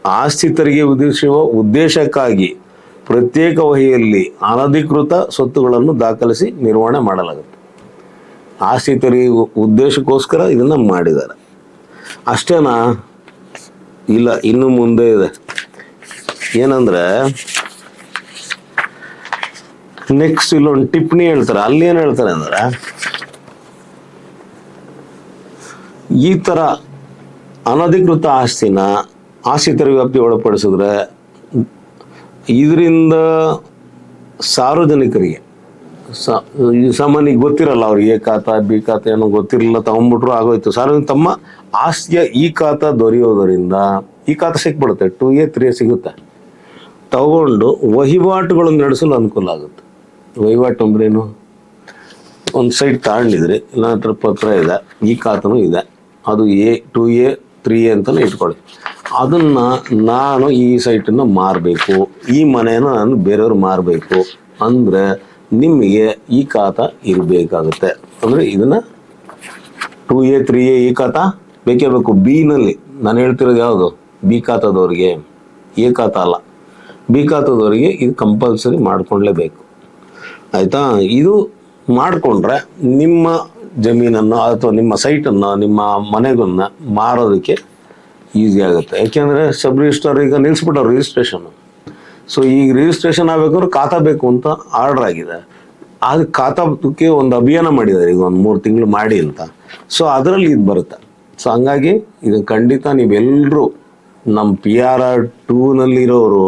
ಆಸ್ತಿ ತೆರಿಗೆ ವಿಧಿಸುವ ಉದ್ದೇಶಕ್ಕಾಗಿ ಪ್ರತ್ಯೇಕ ವಹಿಯಲ್ಲಿ ಅನಧಿಕೃತ ಸ್ವತ್ತುಗಳನ್ನು ದಾಖಲಿಸಿ ನಿರ್ವಹಣೆ ಮಾಡಲಾಗುತ್ತೆ. ಆಸ್ತಿ ತೆರಿಗೆ ಉದ್ದೇಶಕ್ಕೋಸ್ಕರ ಇದನ್ನು ಮಾಡಿದ್ದಾರೆ. ಅಷ್ಟೇನಾ ಇಲ್ಲ, ಇನ್ನು ಮುಂದೆ ಇದೆ. ಏನಂದ್ರೆ ನೆಕ್ಸ್ಟ್ ಇಲ್ಲೊಂದು ಟಿಪ್ಪಣಿ ಹೇಳ್ತಾರೆ. ಅಲ್ಲಿ ಏನು ಹೇಳ್ತಾರೆ ಅಂದ್ರೆ, ಈ ಥರ ಅನಧಿಕೃತ ಆಸ್ತಿನ ಆಸ್ತಿ ತೆರಿಗೆ ವ್ಯಾಪ್ತಿ ಒಳಪಡಿಸಿದ್ರೆ ಇದರಿಂದ ಸಾರ್ವಜನಿಕರಿಗೆ ಸಾಮಾನ್ಯ ಗೊತ್ತಿರಲ್ಲ ಅವ್ರಿಗೆ ಎ ಖಾತ, ಬಿ ಖಾತ ಏನೋ ಗೊತ್ತಿರಲಿಲ್ಲ ತಗೊಂಡ್ಬಿಟ್ರು ಆಗೋಯ್ತು. ಸಾರ್ವಜನಿಕ ತಮ್ಮ ಆಸ್ತಿಯ ಈ ಖಾತ ದೊರೆಯೋದರಿಂದ ಈ ಖಾತ ಸಿಕ್ಬಿಡುತ್ತೆ. ಟು ಎ, ತ್ರೀ ಸಿಗುತ್ತೆ. ತಗೊಂಡು ವಹಿವಾಟುಗಳನ್ನು ನಡೆಸಲು ಅನುಕೂಲ ಆಗುತ್ತೆ. ವಹಿವಾಟು ಅಂದ್ರೇನು ಒಂದು ಸೈಡ್ ತಗೊಂಡಿದ್ರಿ ಇಲ್ಲ ಹತ್ರ ಪತ್ರ ಇದೆ, ಈ ಖಾತನೂ ಇದೆ. ಅದು A, two A, three A ಅಂತಲೇ ಇಟ್ಕೊಳ್ಳಿ. ಅದನ್ನ ನಾನು ಈ ಸೈಟನ್ನ ಮಾರಬೇಕು, ಈ ಮನೆಯನ್ನು ನಾನು ಬೇರೆಯವ್ರು ಮಾರಬೇಕು ಅಂದರೆ ನಿಮಗೆ ಈ ಖಾತ ಇರಬೇಕಾಗುತ್ತೆ. ಅಂದರೆ ಇದನ್ನ ಟು ಎ ತ್ರೀ ಎ ಈ ಖಾತ ಬೇಕೇ ಬೇಕು. ಬಿನಲ್ಲಿ ನಾನು ಹೇಳ್ತಿರೋದು ಯಾವುದು? ಬಿ ಖಾತದವ್ರಿಗೆ. ಎ ಖಾತ ಅಲ್ಲ. ಬಿ ಖಾತಾದವರಿಗೆ ಇದು ಕಂಪಲ್ಸರಿ ಮಾಡ್ಕೊಳ್ಳೇಬೇಕು ಆಯಿತಾ? ಇದು ಮಾಡಿಕೊಂಡ್ರೆ ನಿಮ್ಮ ಜಮೀನನ್ನು ಅಥವಾ ನಿಮ್ಮ ಸೈಟನ್ನು ನಿಮ್ಮ ಮನೆಗನ್ನ ಮಾರೋದಕ್ಕೆ ಈಸಿ ಆಗುತ್ತೆ. ಯಾಕೆಂದರೆ ಸಬ್ ರಿಜಿಸ್ಟ್ರಾರ್ ಈಗ ನಿಲ್ಲಿಸ್ಬಿಟ್ಟವ್ರು ರಿಜಿಸ್ಟ್ರೇಷನ್ ಸೊ ಈಗ ರಿಜಿಸ್ಟ್ರೇಷನ್ ಆಗ್ಬೇಕಂದ್ರೆ ಖಾತಾ ಬೇಕು ಅಂತ ಆರ್ಡರ್ ಆಗಿದೆ. ಅದು ಖಾತಾಕ್ಕೆ ಒಂದು ಅಭಿಯಾನ ಮಾಡಿದ್ದಾರೆ, ಈಗ ಒಂದು ಮೂರು ತಿಂಗಳು ಮಾಡಿ ಅಂತ. ಸೊ ಅದರಲ್ಲಿ ಇದು ಬರುತ್ತೆ. ಸೊ ಹಂಗಾಗಿ ಇದು ಖಂಡಿತ ನೀವೆಲ್ಲರೂ ನಮ್ಮ ಪಿ ಆರ್ ಆರ್ ಟೂನಲ್ಲಿರೋರು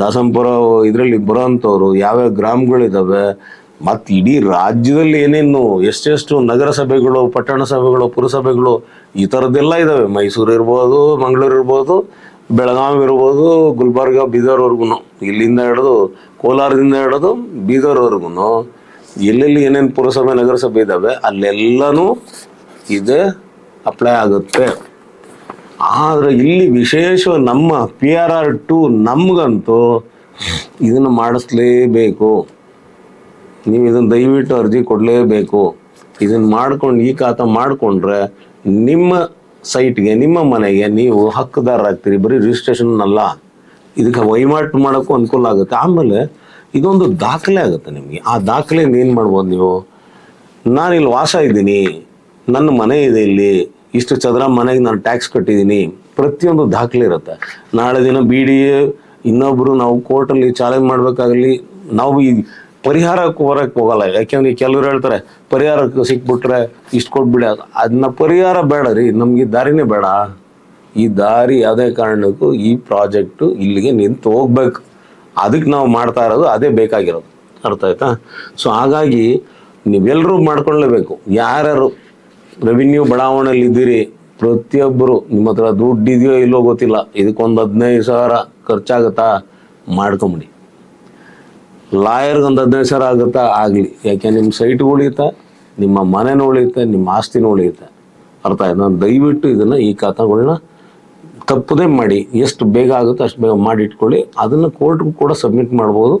ದಾಸಂಪುರ ಇದರಲ್ಲಿ ಬರೋಂಥವ್ರು, ಯಾವ್ಯಾವ ಗ್ರಾಮಗಳಿದ್ದಾವೆ ಮತ್ತು ಇಡೀ ರಾಜ್ಯದಲ್ಲಿ ಏನೇನು ಎಷ್ಟೆಷ್ಟು ನಗರಸಭೆಗಳು ಪಟ್ಟಣ ಸಭೆಗಳು ಪುರಸಭೆಗಳು ಈ ಥರದ್ದೆಲ್ಲ ಇದ್ದಾವೆ ಮೈಸೂರು ಇರ್ಬೋದು, ಮಂಗಳೂರು ಇರ್ಬೋದು, ಬೆಳಗಾವಿ ಇರ್ಬೋದು, ಗುಲ್ಬರ್ಗ ಬೀದರ್ವರೆಗೂ ಇಲ್ಲಿಂದ ಹಿಡಿದು ಕೋಲಾರದಿಂದ ಹಿಡಿದು ಬೀದರ್ವರೆಗೂ ಎಲ್ಲೆಲ್ಲಿ ಏನೇನು ಪುರಸಭೆ, ನಗರಸಭೆ ಇದ್ದಾವೆ ಅಲ್ಲೆಲ್ಲನೂ ಇದು ಅಪ್ಲೈ ಆಗುತ್ತೆ. ಆದರೆ ಇಲ್ಲಿ ವಿಶೇಷ ನಮ್ಮ ಪಿ ಆರ್ ಆರ್ ಟು ನಮಗಂತೂ ಇದನ್ನು ಮಾಡಿಸ್ಲೇಬೇಕು. ನೀವು ಇದನ್ನು ದಯವಿಟ್ಟು ಅರ್ಜಿ ಕೊಡಲೇಬೇಕು. ಇದನ್ನು ಮಾಡ್ಕೊಂಡು ಈ ಖಾತ ಮಾಡಿಕೊಂಡ್ರೆ ನಿಮ್ಮ ಸೈಟ್ಗೆ, ನಿಮ್ಮ ಮನೆಗೆ ನೀವು ಹಕ್ಕುದಾರರಾಗ್ತೀರಿ. ಬರೀ ರಿಜಿಸ್ಟ್ರೇಷನ್ ಅಲ್ಲ ಇದಕ್ಕೆ ವಹಿವಾಟು ಮಾಡೋಕ್ಕೂ ಅನುಕೂಲ ಆಗುತ್ತೆ. ಆಮೇಲೆ ಇದೊಂದು ದಾಖಲೆ ಆಗುತ್ತೆ ನಿಮಗೆ. ಆ ದಾಖಲೆಯಿಂದ ಏನು ಮಾಡ್ಬೋದು ನೀವು? ನಾನು ಇಲ್ಲಿ ವಾಸ ಇದ್ದೀನಿ. ನನ್ನ ಮನೆ ಇದೆ ಇಲ್ಲಿ. ಇಷ್ಟು ಚದರ ಮನೆಗೆ ನಾನು ಟ್ಯಾಕ್ಸ್ ಕಟ್ಟಿದ್ದೀನಿ. ಪ್ರತಿಯೊಂದು ದಾಖಲೆ ಇರುತ್ತೆ. ನಾಳೆ ದಿನ ಬಿ ಡಿ ಇನ್ನೊಬ್ಬರು ನಾವು ಕೋರ್ಟಲ್ಲಿ ಚಾಲೆಂಜ್ ಮಾಡಬೇಕಾಗಲಿ, ನಾವು ಈ ಪರಿಹಾರಕ್ಕೆ ಬರೋಕ್ಕೆ ಹೋಗಲ್ಲ. ಯಾಕೆಂದ್ರೆ ಕೆಲವ್ರು ಹೇಳ್ತಾರೆ, ಪರಿಹಾರಕ್ಕೆ ಸಿಕ್ಬಿಟ್ರೆ ಇಷ್ಟು ಕೊಟ್ಬಿಡಿ ಅದು ಅದನ್ನ ಪರಿಹಾರ ಬೇಡ ರೀ, ನಮಗೆ ದಾರಿನೇ ಬೇಡ. ಈ ದಾರಿ ಯಾವುದೇ ಕಾರಣಕ್ಕೂ ಈ ಪ್ರಾಜೆಕ್ಟು ಇಲ್ಲಿಗೆ ನಿಂತು ಹೋಗ್ಬೇಕು. ಅದಕ್ಕೆ ನಾವು ಮಾಡ್ತಾ ಇರೋದು ಅದೇ ಬೇಕಾಗಿರೋದು. ಅರ್ಥ ಆಯ್ತಾ? ಸೊ ಹಾಗಾಗಿ ನೀವೆಲ್ಲರೂ ಮಾಡ್ಕೊಳ್ಳೇಬೇಕು. ಯಾರ್ಯಾರು ರೆವಿನ್ಯೂ ಬಡಾವಣೆಯಲ್ಲಿ ಇದ್ದೀರಿ, ಪ್ರತಿಯೊಬ್ಬರು ನಿಮ್ಮ ಹತ್ರ ದುಡ್ಡಿದೆಯೋ ಇಲ್ಲೋ ಗೊತ್ತಿಲ್ಲ. ಇದಕ್ಕೊಂದು ಹದಿನೈದು ಸಾವಿರ ಖರ್ಚಾಗುತ್ತಾ ಮಾಡ್ಕೊಂಬಿಡಿ. ಲಾಯರ್ಗೆ ಒಂದು ಹದಿನೈದು ಸಾವಿರ ಆಗುತ್ತಾ? ಆಗಲಿ. ಯಾಕೆ ನಿಮ್ಮ ಸೈಟ್ ಉಳಿಯುತ್ತೆ, ನಿಮ್ಮ ಮನೆನೂ ಉಳಿಯುತ್ತೆ, ನಿಮ್ಮ ಆಸ್ತಿನೂ ಉಳಿಯುತ್ತೆ? ಅರ್ಥ ಆಯ್ತು. ನಾನು ದಯವಿಟ್ಟು ಇದನ್ನು ಈ ಖಾತಾಗಳನ್ನ ತಪ್ಪದೇ ಮಾಡಿ. ಎಷ್ಟು ಬೇಗ ಆಗುತ್ತೋ ಅಷ್ಟು ಬೇಗ ಮಾಡಿ ಇಟ್ಕೊಳ್ಳಿ ಅದನ್ನು ಕೋರ್ಟ್ಗೂ ಕೂಡ ಸಬ್ಮಿಟ್ ಮಾಡ್ಬೋದು.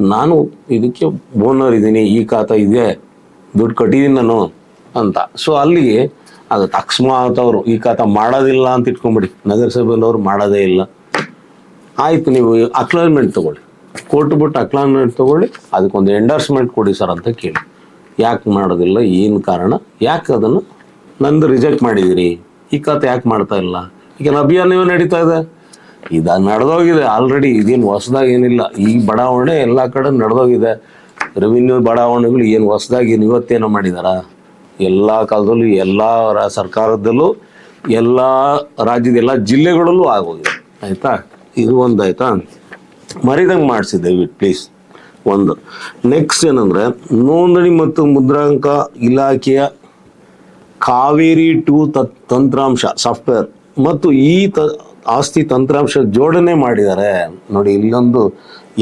ನಾನು ಇದಕ್ಕೆ ಓನರ್ ಇದ್ದೀನಿ. ಈ ಖಾತಾ ಇದೆ. ದುಡ್ಡು ಕಟ್ಟಿದ್ದೀನಿ ನಾನು ಅಂತ. ಸೊ ಅಲ್ಲಿಗೆ ಅದು ಅಕಸ್ಮಾತ್ ಅವರು ಈ ಖಾತಾ ಮಾಡೋದಿಲ್ಲ ಅಂತ ಇಟ್ಕೊಂಬಿಡಿ. ನಗರಸಭೆಯಲ್ಲವ್ರು ಮಾಡೋದೇ ಇಲ್ಲ. ಆಯ್ತು, ನೀವು ಅಕ್ಲೈಮೆಂಟ್ ತಗೊಳ್ಳಿ. ಕೋರ್ಟ್ ಬಿಟ್ಟು ಅಕ್ಲಾನ್ಮೆಂಟ್ ತಗೊಳ್ಳಿ ಅದಕ್ಕೊಂದು ಎಂಡರ್ಸ್ಮೆಂಟ್ ಕೊಡಿ ಸರ್ ಅಂತ ಕೇಳಿ. ಯಾಕೆ ಮಾಡೋದಿಲ್ಲ? ಏನು ಕಾರಣ? ಯಾಕೆ ಅದನ್ನು ನಂದು ರಿಜೆಕ್ಟ್ ಮಾಡಿದಿರಿ? ಈ ಕತೆ ಯಾಕೆ ಮಾಡ್ತಾ ಇಲ್ಲ? ಈಗ ಅಭಿಯಾನವೇ ನಡೀತಾ ಇದೆ. ಇದು ನಡೆದೋಗಿದೆ ಆಲ್ರೆಡಿ ಇದೇನು ಹೊಸದಾಗಿ ಏನಿಲ್ಲ. ಈ ಬಡಾವಣೆ ಎಲ್ಲ ಕಡೆ ನಡೆದೋಗಿದೆ. ರೆವಿನ್ಯೂ ಬಡಾವಣೆಗಳು ಏನು ಹೊಸದಾಗಿ ಏನು ಇವತ್ತೇನೋ ಮಾಡಿದಾರ? ಎಲ್ಲ ಕಾಲದಲ್ಲೂ ಎಲ್ಲ ಸರ್ಕಾರದಲ್ಲೂ ಎಲ್ಲ ರಾಜ್ಯದ ಎಲ್ಲ ಜಿಲ್ಲೆಗಳಲ್ಲೂ ಆಗೋಗಿದೆ. ಆಯಿತಾ? ಇದು ಒಂದು ಆಯ್ತಾ ಮರಿದಂಗೆ ಮಾಡಿಸಿ ದಯವಿಟ್ಟು ಪ್ಲೀಸ್ ಒಂದು. ನೆಕ್ಸ್ಟ್ ಏನಂದರೆ, ನೋಂದಣಿ ಮತ್ತು ಮುದ್ರಾಂಕ ಇಲಾಖೆಯ ಕಾವೇರಿ ಟು ತತ್ ತಂತ್ರಾಂಶ ಸಾಫ್ಟ್ವೇರ್ ಮತ್ತು ಈ ತ ಆಸ್ತಿ ತಂತ್ರಾಂಶ ಜೋಡಣೆ ಮಾಡಿದ್ದಾರೆ. ನೋಡಿ, ಇಲ್ಲೊಂದು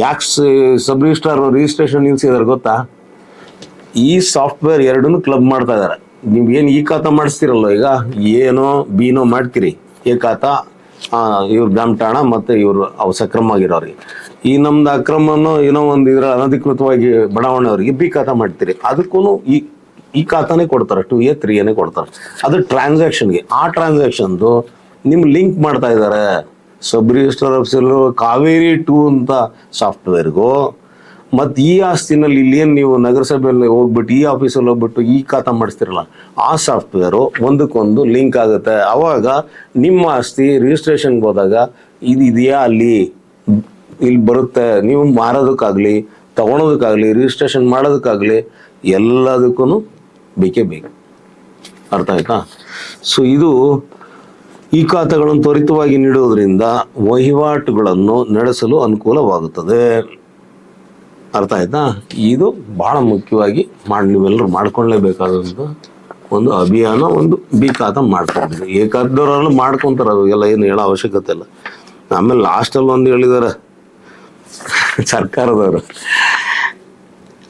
ಯಾಕೆ ಸಬ್ ರಿಜಿಸ್ಟ್ರಾರ್ ರಿಜಿಸ್ಟ್ರೇಷನ್ ನಿಲ್ಸಿದಾರೆ ಗೊತ್ತಾ? ಈ ಸಾಫ್ಟ್ವೇರ್ ಎರಡನ್ನು ಕ್ಲಬ್ ಮಾಡ್ತಾ ಇದ್ದಾರೆ ನೀವು ಏನು ಈ ಖಾತ ಮಾಡಿಸ್ತಿರಲ್ಲ ಈಗ? ಏನೋ, ಬೀನೋ ಮಾಡ್ತೀರಿ. ಏಕಾತ ಇವ್ರ ಠಾಣ ಮತ್ತು ಇವರು ಅವು ಸಕ್ರಮ ಆಗಿರೋರಿಗೆ. ಈ ನಮ್ದು ಅಕ್ರಮನೋ ಏನೋ ಒಂದು ಇದ್ರ ಅನಧಿಕೃತವಾಗಿ ಬಡಾವಣೆ ಅವರಿಗೆ ಬಿ ಖಾತಾ ಮಾಡ್ತೀರಿ. ಅದಕ್ಕೂ ಈ ಈ ಖಾತಾನೇ ಕೊಡ್ತಾರೆ, ಟು ಎ, ತ್ರೀ ಏನೇ ಕೊಡ್ತಾರೆ. ಅದು ಟ್ರಾನ್ಸಾಕ್ಷನ್ಗೆ. ಆ ಟ್ರಾನ್ಸಾಕ್ಷನ್ದು ನಿಮ್ ಲಿಂಕ್ ಮಾಡ್ತಾ ಇದ್ದಾರೆ. ಸಬ್ ರಿಜಿಸ್ಟರ್ ಆಫೀಸಲ್ಲೂ ಕಾವೇರಿ ಟೂ ಅಂತ ಸಾಫ್ಟ್ವೇರ್ಗೂ. ಮತ್ತು ಈ ಆಸ್ತಿನಲ್ಲಿ ಇಲ್ಲಿ ಏನು ನೀವು ನಗರಸಭೆಯಲ್ಲಿ ಹೋಗ್ಬಿಟ್ಟು, ಈ ಆಫೀಸಲ್ಲಿ ಹೋಗ್ಬಿಟ್ಟು ಈ ಖಾತಾ ಮಾಡಿಸ್ತಿರಲ್ಲ, ಆ ಸಾಫ್ಟ್ವೇರು ಒಂದಕ್ಕೊಂದು ಲಿಂಕ್ ಆಗುತ್ತೆ. ಆವಾಗ ನಿಮ್ಮ ಆಸ್ತಿ ರಿಜಿಸ್ಟ್ರೇಷನ್ಗೆ ಹೋದಾಗ, ಇದು ಇದೆಯಾ ಅಲ್ಲಿ? ಇಲ್ಲಿ ಬರುತ್ತೆ. ನೀವು ಮಾರೋದಕ್ಕಾಗಲಿ, ತಗೊಳೋದಕ್ಕಾಗಲಿ ರಿಜಿಸ್ಟ್ರೇಷನ್ ಮಾಡೋದಕ್ಕಾಗಲಿ ಎಲ್ಲದಕ್ಕೂ ಬೇಕೇ ಬೇಕು. ಅರ್ಥ ಆಯ್ತಾ? ಸೊ ಇದು ಈ ಖಾತೆಗಳನ್ನು ತ್ವರಿತವಾಗಿ ನೀಡುವುದರಿಂದ ವಹಿವಾಟುಗಳನ್ನು ನಡೆಸಲು ಅನುಕೂಲವಾಗುತ್ತದೆ. ಅರ್ಥ ಆಯ್ತಾ? ಇದು ಬಹಳ ಮುಖ್ಯವಾಗಿ ಮಾಡಿ, ನೀವೆಲ್ಲರೂ ಮಾಡ್ಕೊಳ್ಳೇಬೇಕಾದಂಥ ಒಂದು ಅಭಿಯಾನ, ಒಂದು ಬಿ ಖಾತ ಮಾಡ್ಕೊಂಡಿದ್ವಿ ಏಕಾದವರಲ್ಲೂ ಮಾಡ್ಕೊತಾರೆ ಅವೆಲ್ಲ ಏನು ಹೇಳೋ ಅವಶ್ಯಕತೆ ಇಲ್ಲ. ಆಮೇಲೆ ಲಾಸ್ಟಲ್ಲಿ ಒಂದು ಹೇಳಿದಾರೆ ಸರ್ಕಾರದವರು.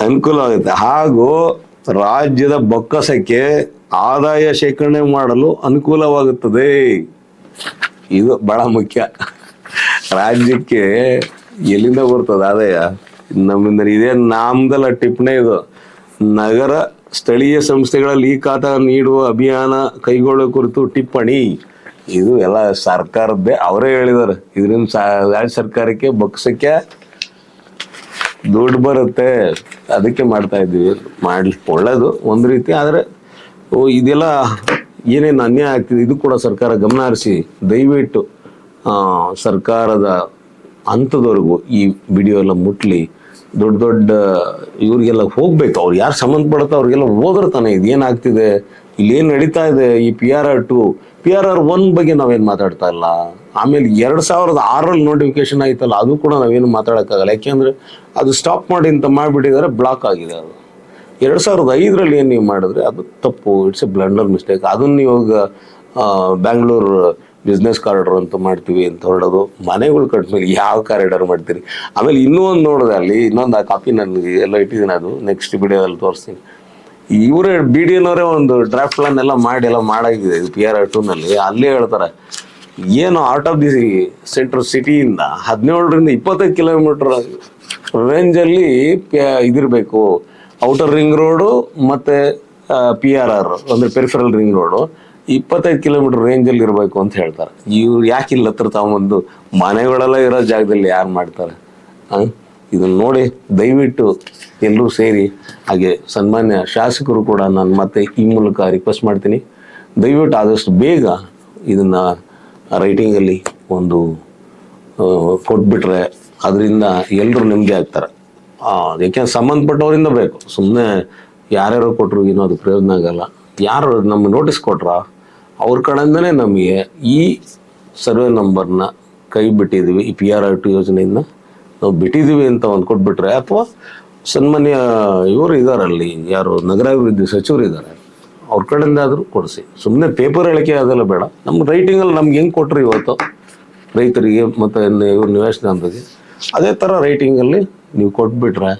ಅನುಕೂಲ ಆಗುತ್ತೆ. ಹಾಗೂ ರಾಜ್ಯದ ಬೊಕ್ಕಸಕ್ಕೆ ಆದಾಯ ಶೇಖರಣೆ ಮಾಡಲು ಅನುಕೂಲವಾಗುತ್ತದೆ. ಇದು ಬಹಳ ಮುಖ್ಯ. ರಾಜ್ಯಕ್ಕೆ ಎಲ್ಲಿಂದ ಬರ್ತದೆ ಆದಾಯ? ನಮ್ಮಿಂದ ಇದೇ ನಾಮದಲ್ಲ ಟಿಪ್ಪಣಿ ಇದು. ನಗರ ಸ್ಥಳೀಯ ಸಂಸ್ಥೆಗಳಲ್ಲಿ ಈ ಖಾತಾ ನೀಡುವ ಅಭಿಯಾನ ಕೈಗೊಳ್ಳುವ ಕುರಿತು ಟಿಪ್ಪಣಿ. ಇದು ಎಲ್ಲ ಸರ್ಕಾರದ್ದೇ, ಅವರೇ ಹೇಳಿದ್ದಾರೆ. ಇದರಿಂದ ರಾಜ್ಯ ಸರ್ಕಾರಕ್ಕೆ, ಬೊಕ್ಕಸಕ್ಕೆ ದುಡ್ಡು ಬರುತ್ತೆ, ಅದಕ್ಕೆ ಮಾಡ್ತಾ ಇದ್ದೀವಿ. ಮಾಡ್ಲಿ, ಒಳ್ಳೇದು, ಒಂದು ರೀತಿ. ಆದರೆ, ಓ, ಇದೆಲ್ಲ ಏನೇನು ಅನ್ಯಾಯ ಆಗ್ತಿದೆ, ಇದು ಕೂಡ ಸರ್ಕಾರ ಗಮನ ಹರಿಸಿ, ದಯವಿಟ್ಟು ಸರ್ಕಾರದ ಹಂತದವರೆಗೂ ಈ ವಿಡಿಯೋ ಎಲ್ಲ ಮುಟ್ಲಿ. ದೊಡ್ಡ ದೊಡ್ಡ ಇವ್ರಿಗೆಲ್ಲ ಹೋಗ್ಬೇಕು. ಅವ್ರು ಯಾರು ಸಂಬಂಧಪಡುತ್ತೋ ಅವ್ರಿಗೆಲ್ಲ ಹೋದ್ರೆ ತಾನೆ ಇದೇನಾಗ್ತಿದೆ ಇಲ್ಲಿ ಏನು ನಡೀತಾ ಇದೆ ಈ P R R two P R R one ಬಗ್ಗೆ ನಾವೇನು ಮಾತಾಡ್ತಾ ಇಲ್ಲ? ಆಮೇಲೆ ಎರಡು ಸಾವಿರದ ಆರಲ್ಲಿ ನೋಟಿಫಿಕೇಶನ್ ಆಯ್ತಲ್ಲ, ಅದು ಕೂಡ ನಾವೇನು ಮಾತಾಡೋಕ್ಕಾಗಲ್ಲ. ಯಾಕೆಂದ್ರೆ ಅದು ಸ್ಟಾಪ್ ಮಾಡಿ ಅಂತ ಮಾಡಿಬಿಟ್ಟಿದ್ದಾರೆ ಬ್ಲಾಕ್ ಆಗಿದೆ ಅದು. ಎರಡು ಸಾವಿರದ ಐದರಲ್ಲಿ ಏನು ನೀವು ಮಾಡಿದ್ರೆ, ಅದು ತಪ್ಪು. ಇಟ್ಸ್ ಎ ಬ್ಲಂಡರ್ ಮಿಸ್ಟೇಕ್ ಅದನ್ನ ಇವಾಗ ಬ್ಯಾಂಗ್ಳೂರು ಬಿಸ್ನೆಸ್ ಕಾರಿಡಾರ್ ಅಂತ ಮಾಡ್ತೀವಿ ಅಂತ ಹೊರಡೋದು ಮನೆಗಳು ಕಟ್ಮೇಲೆ ಯಾವ ಕಾರಿಡಾರ್ ಮಾಡ್ತೀರಿ? ಆಮೇಲೆ ಇನ್ನೂ ಒಂದು ನೋಡಿದೆ ಅಲ್ಲಿ, ಇನ್ನೊಂದು ಆ ಕಾಪಿ ನನಗೆ ಎಲ್ಲ ಇಟ್ಟಿದ್ದೀನಿ ಅದು. ನೆಕ್ಸ್ಟ್ ವಿಡಿಯೋದಲ್ಲಿ ತೋರಿಸ್ತೀನಿ. ಇವರೇ ಬಿ ಡಿ ಎನವರೇ ಒಂದು ಡ್ರಾಫ್ಟ್ ಪ್ಲಾನ್ ಎಲ್ಲ ಮಾಡಿ, ಎಲ್ಲ ಮಾಡಾಗಿದೆ. ಪಿ ಆರ್ ಆರ್ ಟೂನಲ್ಲಿ ಅಲ್ಲೇ ಹೇಳ್ತಾರೆ. ಏನು ಔಟ್ ಆಫ್ ದಿ ಸೆಂಟ್ರ್ ಸಿಟಿಯಿಂದ ಹದಿನೇಳರಿಂದ ಇಪ್ಪತ್ತೈದು ಕಿಲೋಮೀಟರ್ ರೇಂಜಲ್ಲಿ ಇದಿರಬೇಕು. ಔಟರ್ ರಿಂಗ್ ರೋಡು ಮತ್ತು ಪಿ ಆರ್ ಆರ್ ಅಂದರೆ ಪೆರಿಫರಲ್ ರಿಂಗ್ ರೋಡು ಇಪ್ಪತ್ತೈದು ಕಿಲೋಮೀಟರ್ ರೇಂಜಲ್ಲಿ ಇರಬೇಕು ಅಂತ ಹೇಳ್ತಾರೆ. ಇವ್ರು ಯಾಕಿಲ್ಲ ಹತ್ರ ತಗೊಂಬಂದು ಮನೆಗಳೆಲ್ಲ ಇರೋ ಜಾಗದಲ್ಲಿ ಯಾರು ಮಾಡ್ತಾರೆ? ಹಾಂ ಇದನ್ನು ನೋಡಿ ದಯವಿಟ್ಟು ಎಲ್ಲರೂ ಸೇರಿ. ಹಾಗೆ ಸನ್ಮಾನ್ಯ ಶಾಸಕರು ಕೂಡ ನಾನು ಮತ್ತೆ ಈ ಮೂಲಕ ರಿಕ್ವೆಸ್ಟ್ ಮಾಡ್ತೀನಿ. ದಯವಿಟ್ಟು ಆದಷ್ಟು ಬೇಗ ಇದನ್ನ ರೈಟಿಂಗಲ್ಲಿ ಒಂದು ಕೊಟ್ಬಿಟ್ರೆ ಅದರಿಂದ ಎಲ್ಲರೂ ನೆಮ್ಮದಿ ಆಗ್ತಾರೆ. ಯಾಕೆಂದ್ರೆ ಸಂಬಂಧಪಟ್ಟವರಿಂದ ಬೇಕು. ಸುಮ್ಮನೆ ಯಾರ್ಯಾರು ಕೊಟ್ಟರು ಏನೋ ಅದು ಪ್ರಯೋಜನ ಆಗಲ್ಲ. ಯಾರು ನಮ್ಗೆ ನೋಟಿಸ್ ಕೊಟ್ರ, ಅವ್ರ ಕಡೆಯಿಂದನೇ ನಮಗೆ ಈ ಸರ್ವೆ ನಂಬರ್ನ ಕೈ ಬಿಟ್ಟಿದ್ದೀವಿ, ಈ ಪಿ ಆರ್ ಆರ್ ಟಿ ಯೋಜನೆಯಿಂದ ನಾವು ಬಿಟ್ಟಿದ್ದೀವಿ ಅಂತ ಒಂದು ಕೊಟ್ಬಿಟ್ರೆ, ಅಥವಾ ಸನ್ಮಾನ್ಯ ಇವರು ಅಲ್ಲಿ ಯಾರು ನಗರಾಭಿವೃದ್ಧಿ ಸಚಿವರು ಇದ್ದಾರೆ ಅವ್ರ ಕಡೆಯಿಂದ ಆದರೂ ಕೊಡಿಸಿ. ಸುಮ್ಮನೆ ಪೇಪರ್ ಹೇಳಿಕೆ ಅದೆಲ್ಲ ಬೇಡ. ನಮ್ಮ ರೈಟಿಂಗಲ್ಲಿ ನಮ್ಗೆ ಹೆಂಗೆ ಕೊಟ್ಟರು ಇವತ್ತು? ರೈತರಿಗೆ ಮತ್ತು ಇವ್ರ ನಿವೇಶನದಾರರಿಗೆ ಅದೇ ಥರ ರೈಟಿಂಗಲ್ಲಿ ನೀವು ಕೊಟ್ಬಿಟ್ರೆ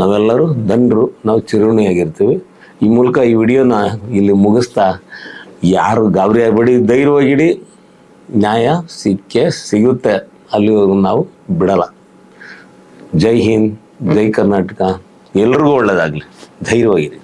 ನಾವೆಲ್ಲರೂ ದಂಡರು, ನಾವು ಚಿರುಣಿಯಾಗಿರ್ತೀವಿ ಈ ಮೂಲಕ ಈ ವಿಡಿಯೋನ ಇಲ್ಲಿ ಮುಗಿಸ್ತಾ ಯಾರು ಗಾಬರಿ ಆಗಬೇಡಿ, ಧೈರ್ಯವಾಗಿಡಿ. ನ್ಯಾಯ ಸಿಕ್ಕೇ ಸಿಗುತ್ತೆ. ಅಲ್ಲಿವರೆಗೂ ನಾವು ಬಿಡಲ್ಲ. ಜೈ ಹಿಂದ್, ಜೈ ಕರ್ನಾಟಕ. ಎಲ್ರಿಗೂ ಒಳ್ಳೆಯದಾಗಲಿ ಧೈರ್ಯವಾಗಿರಿ.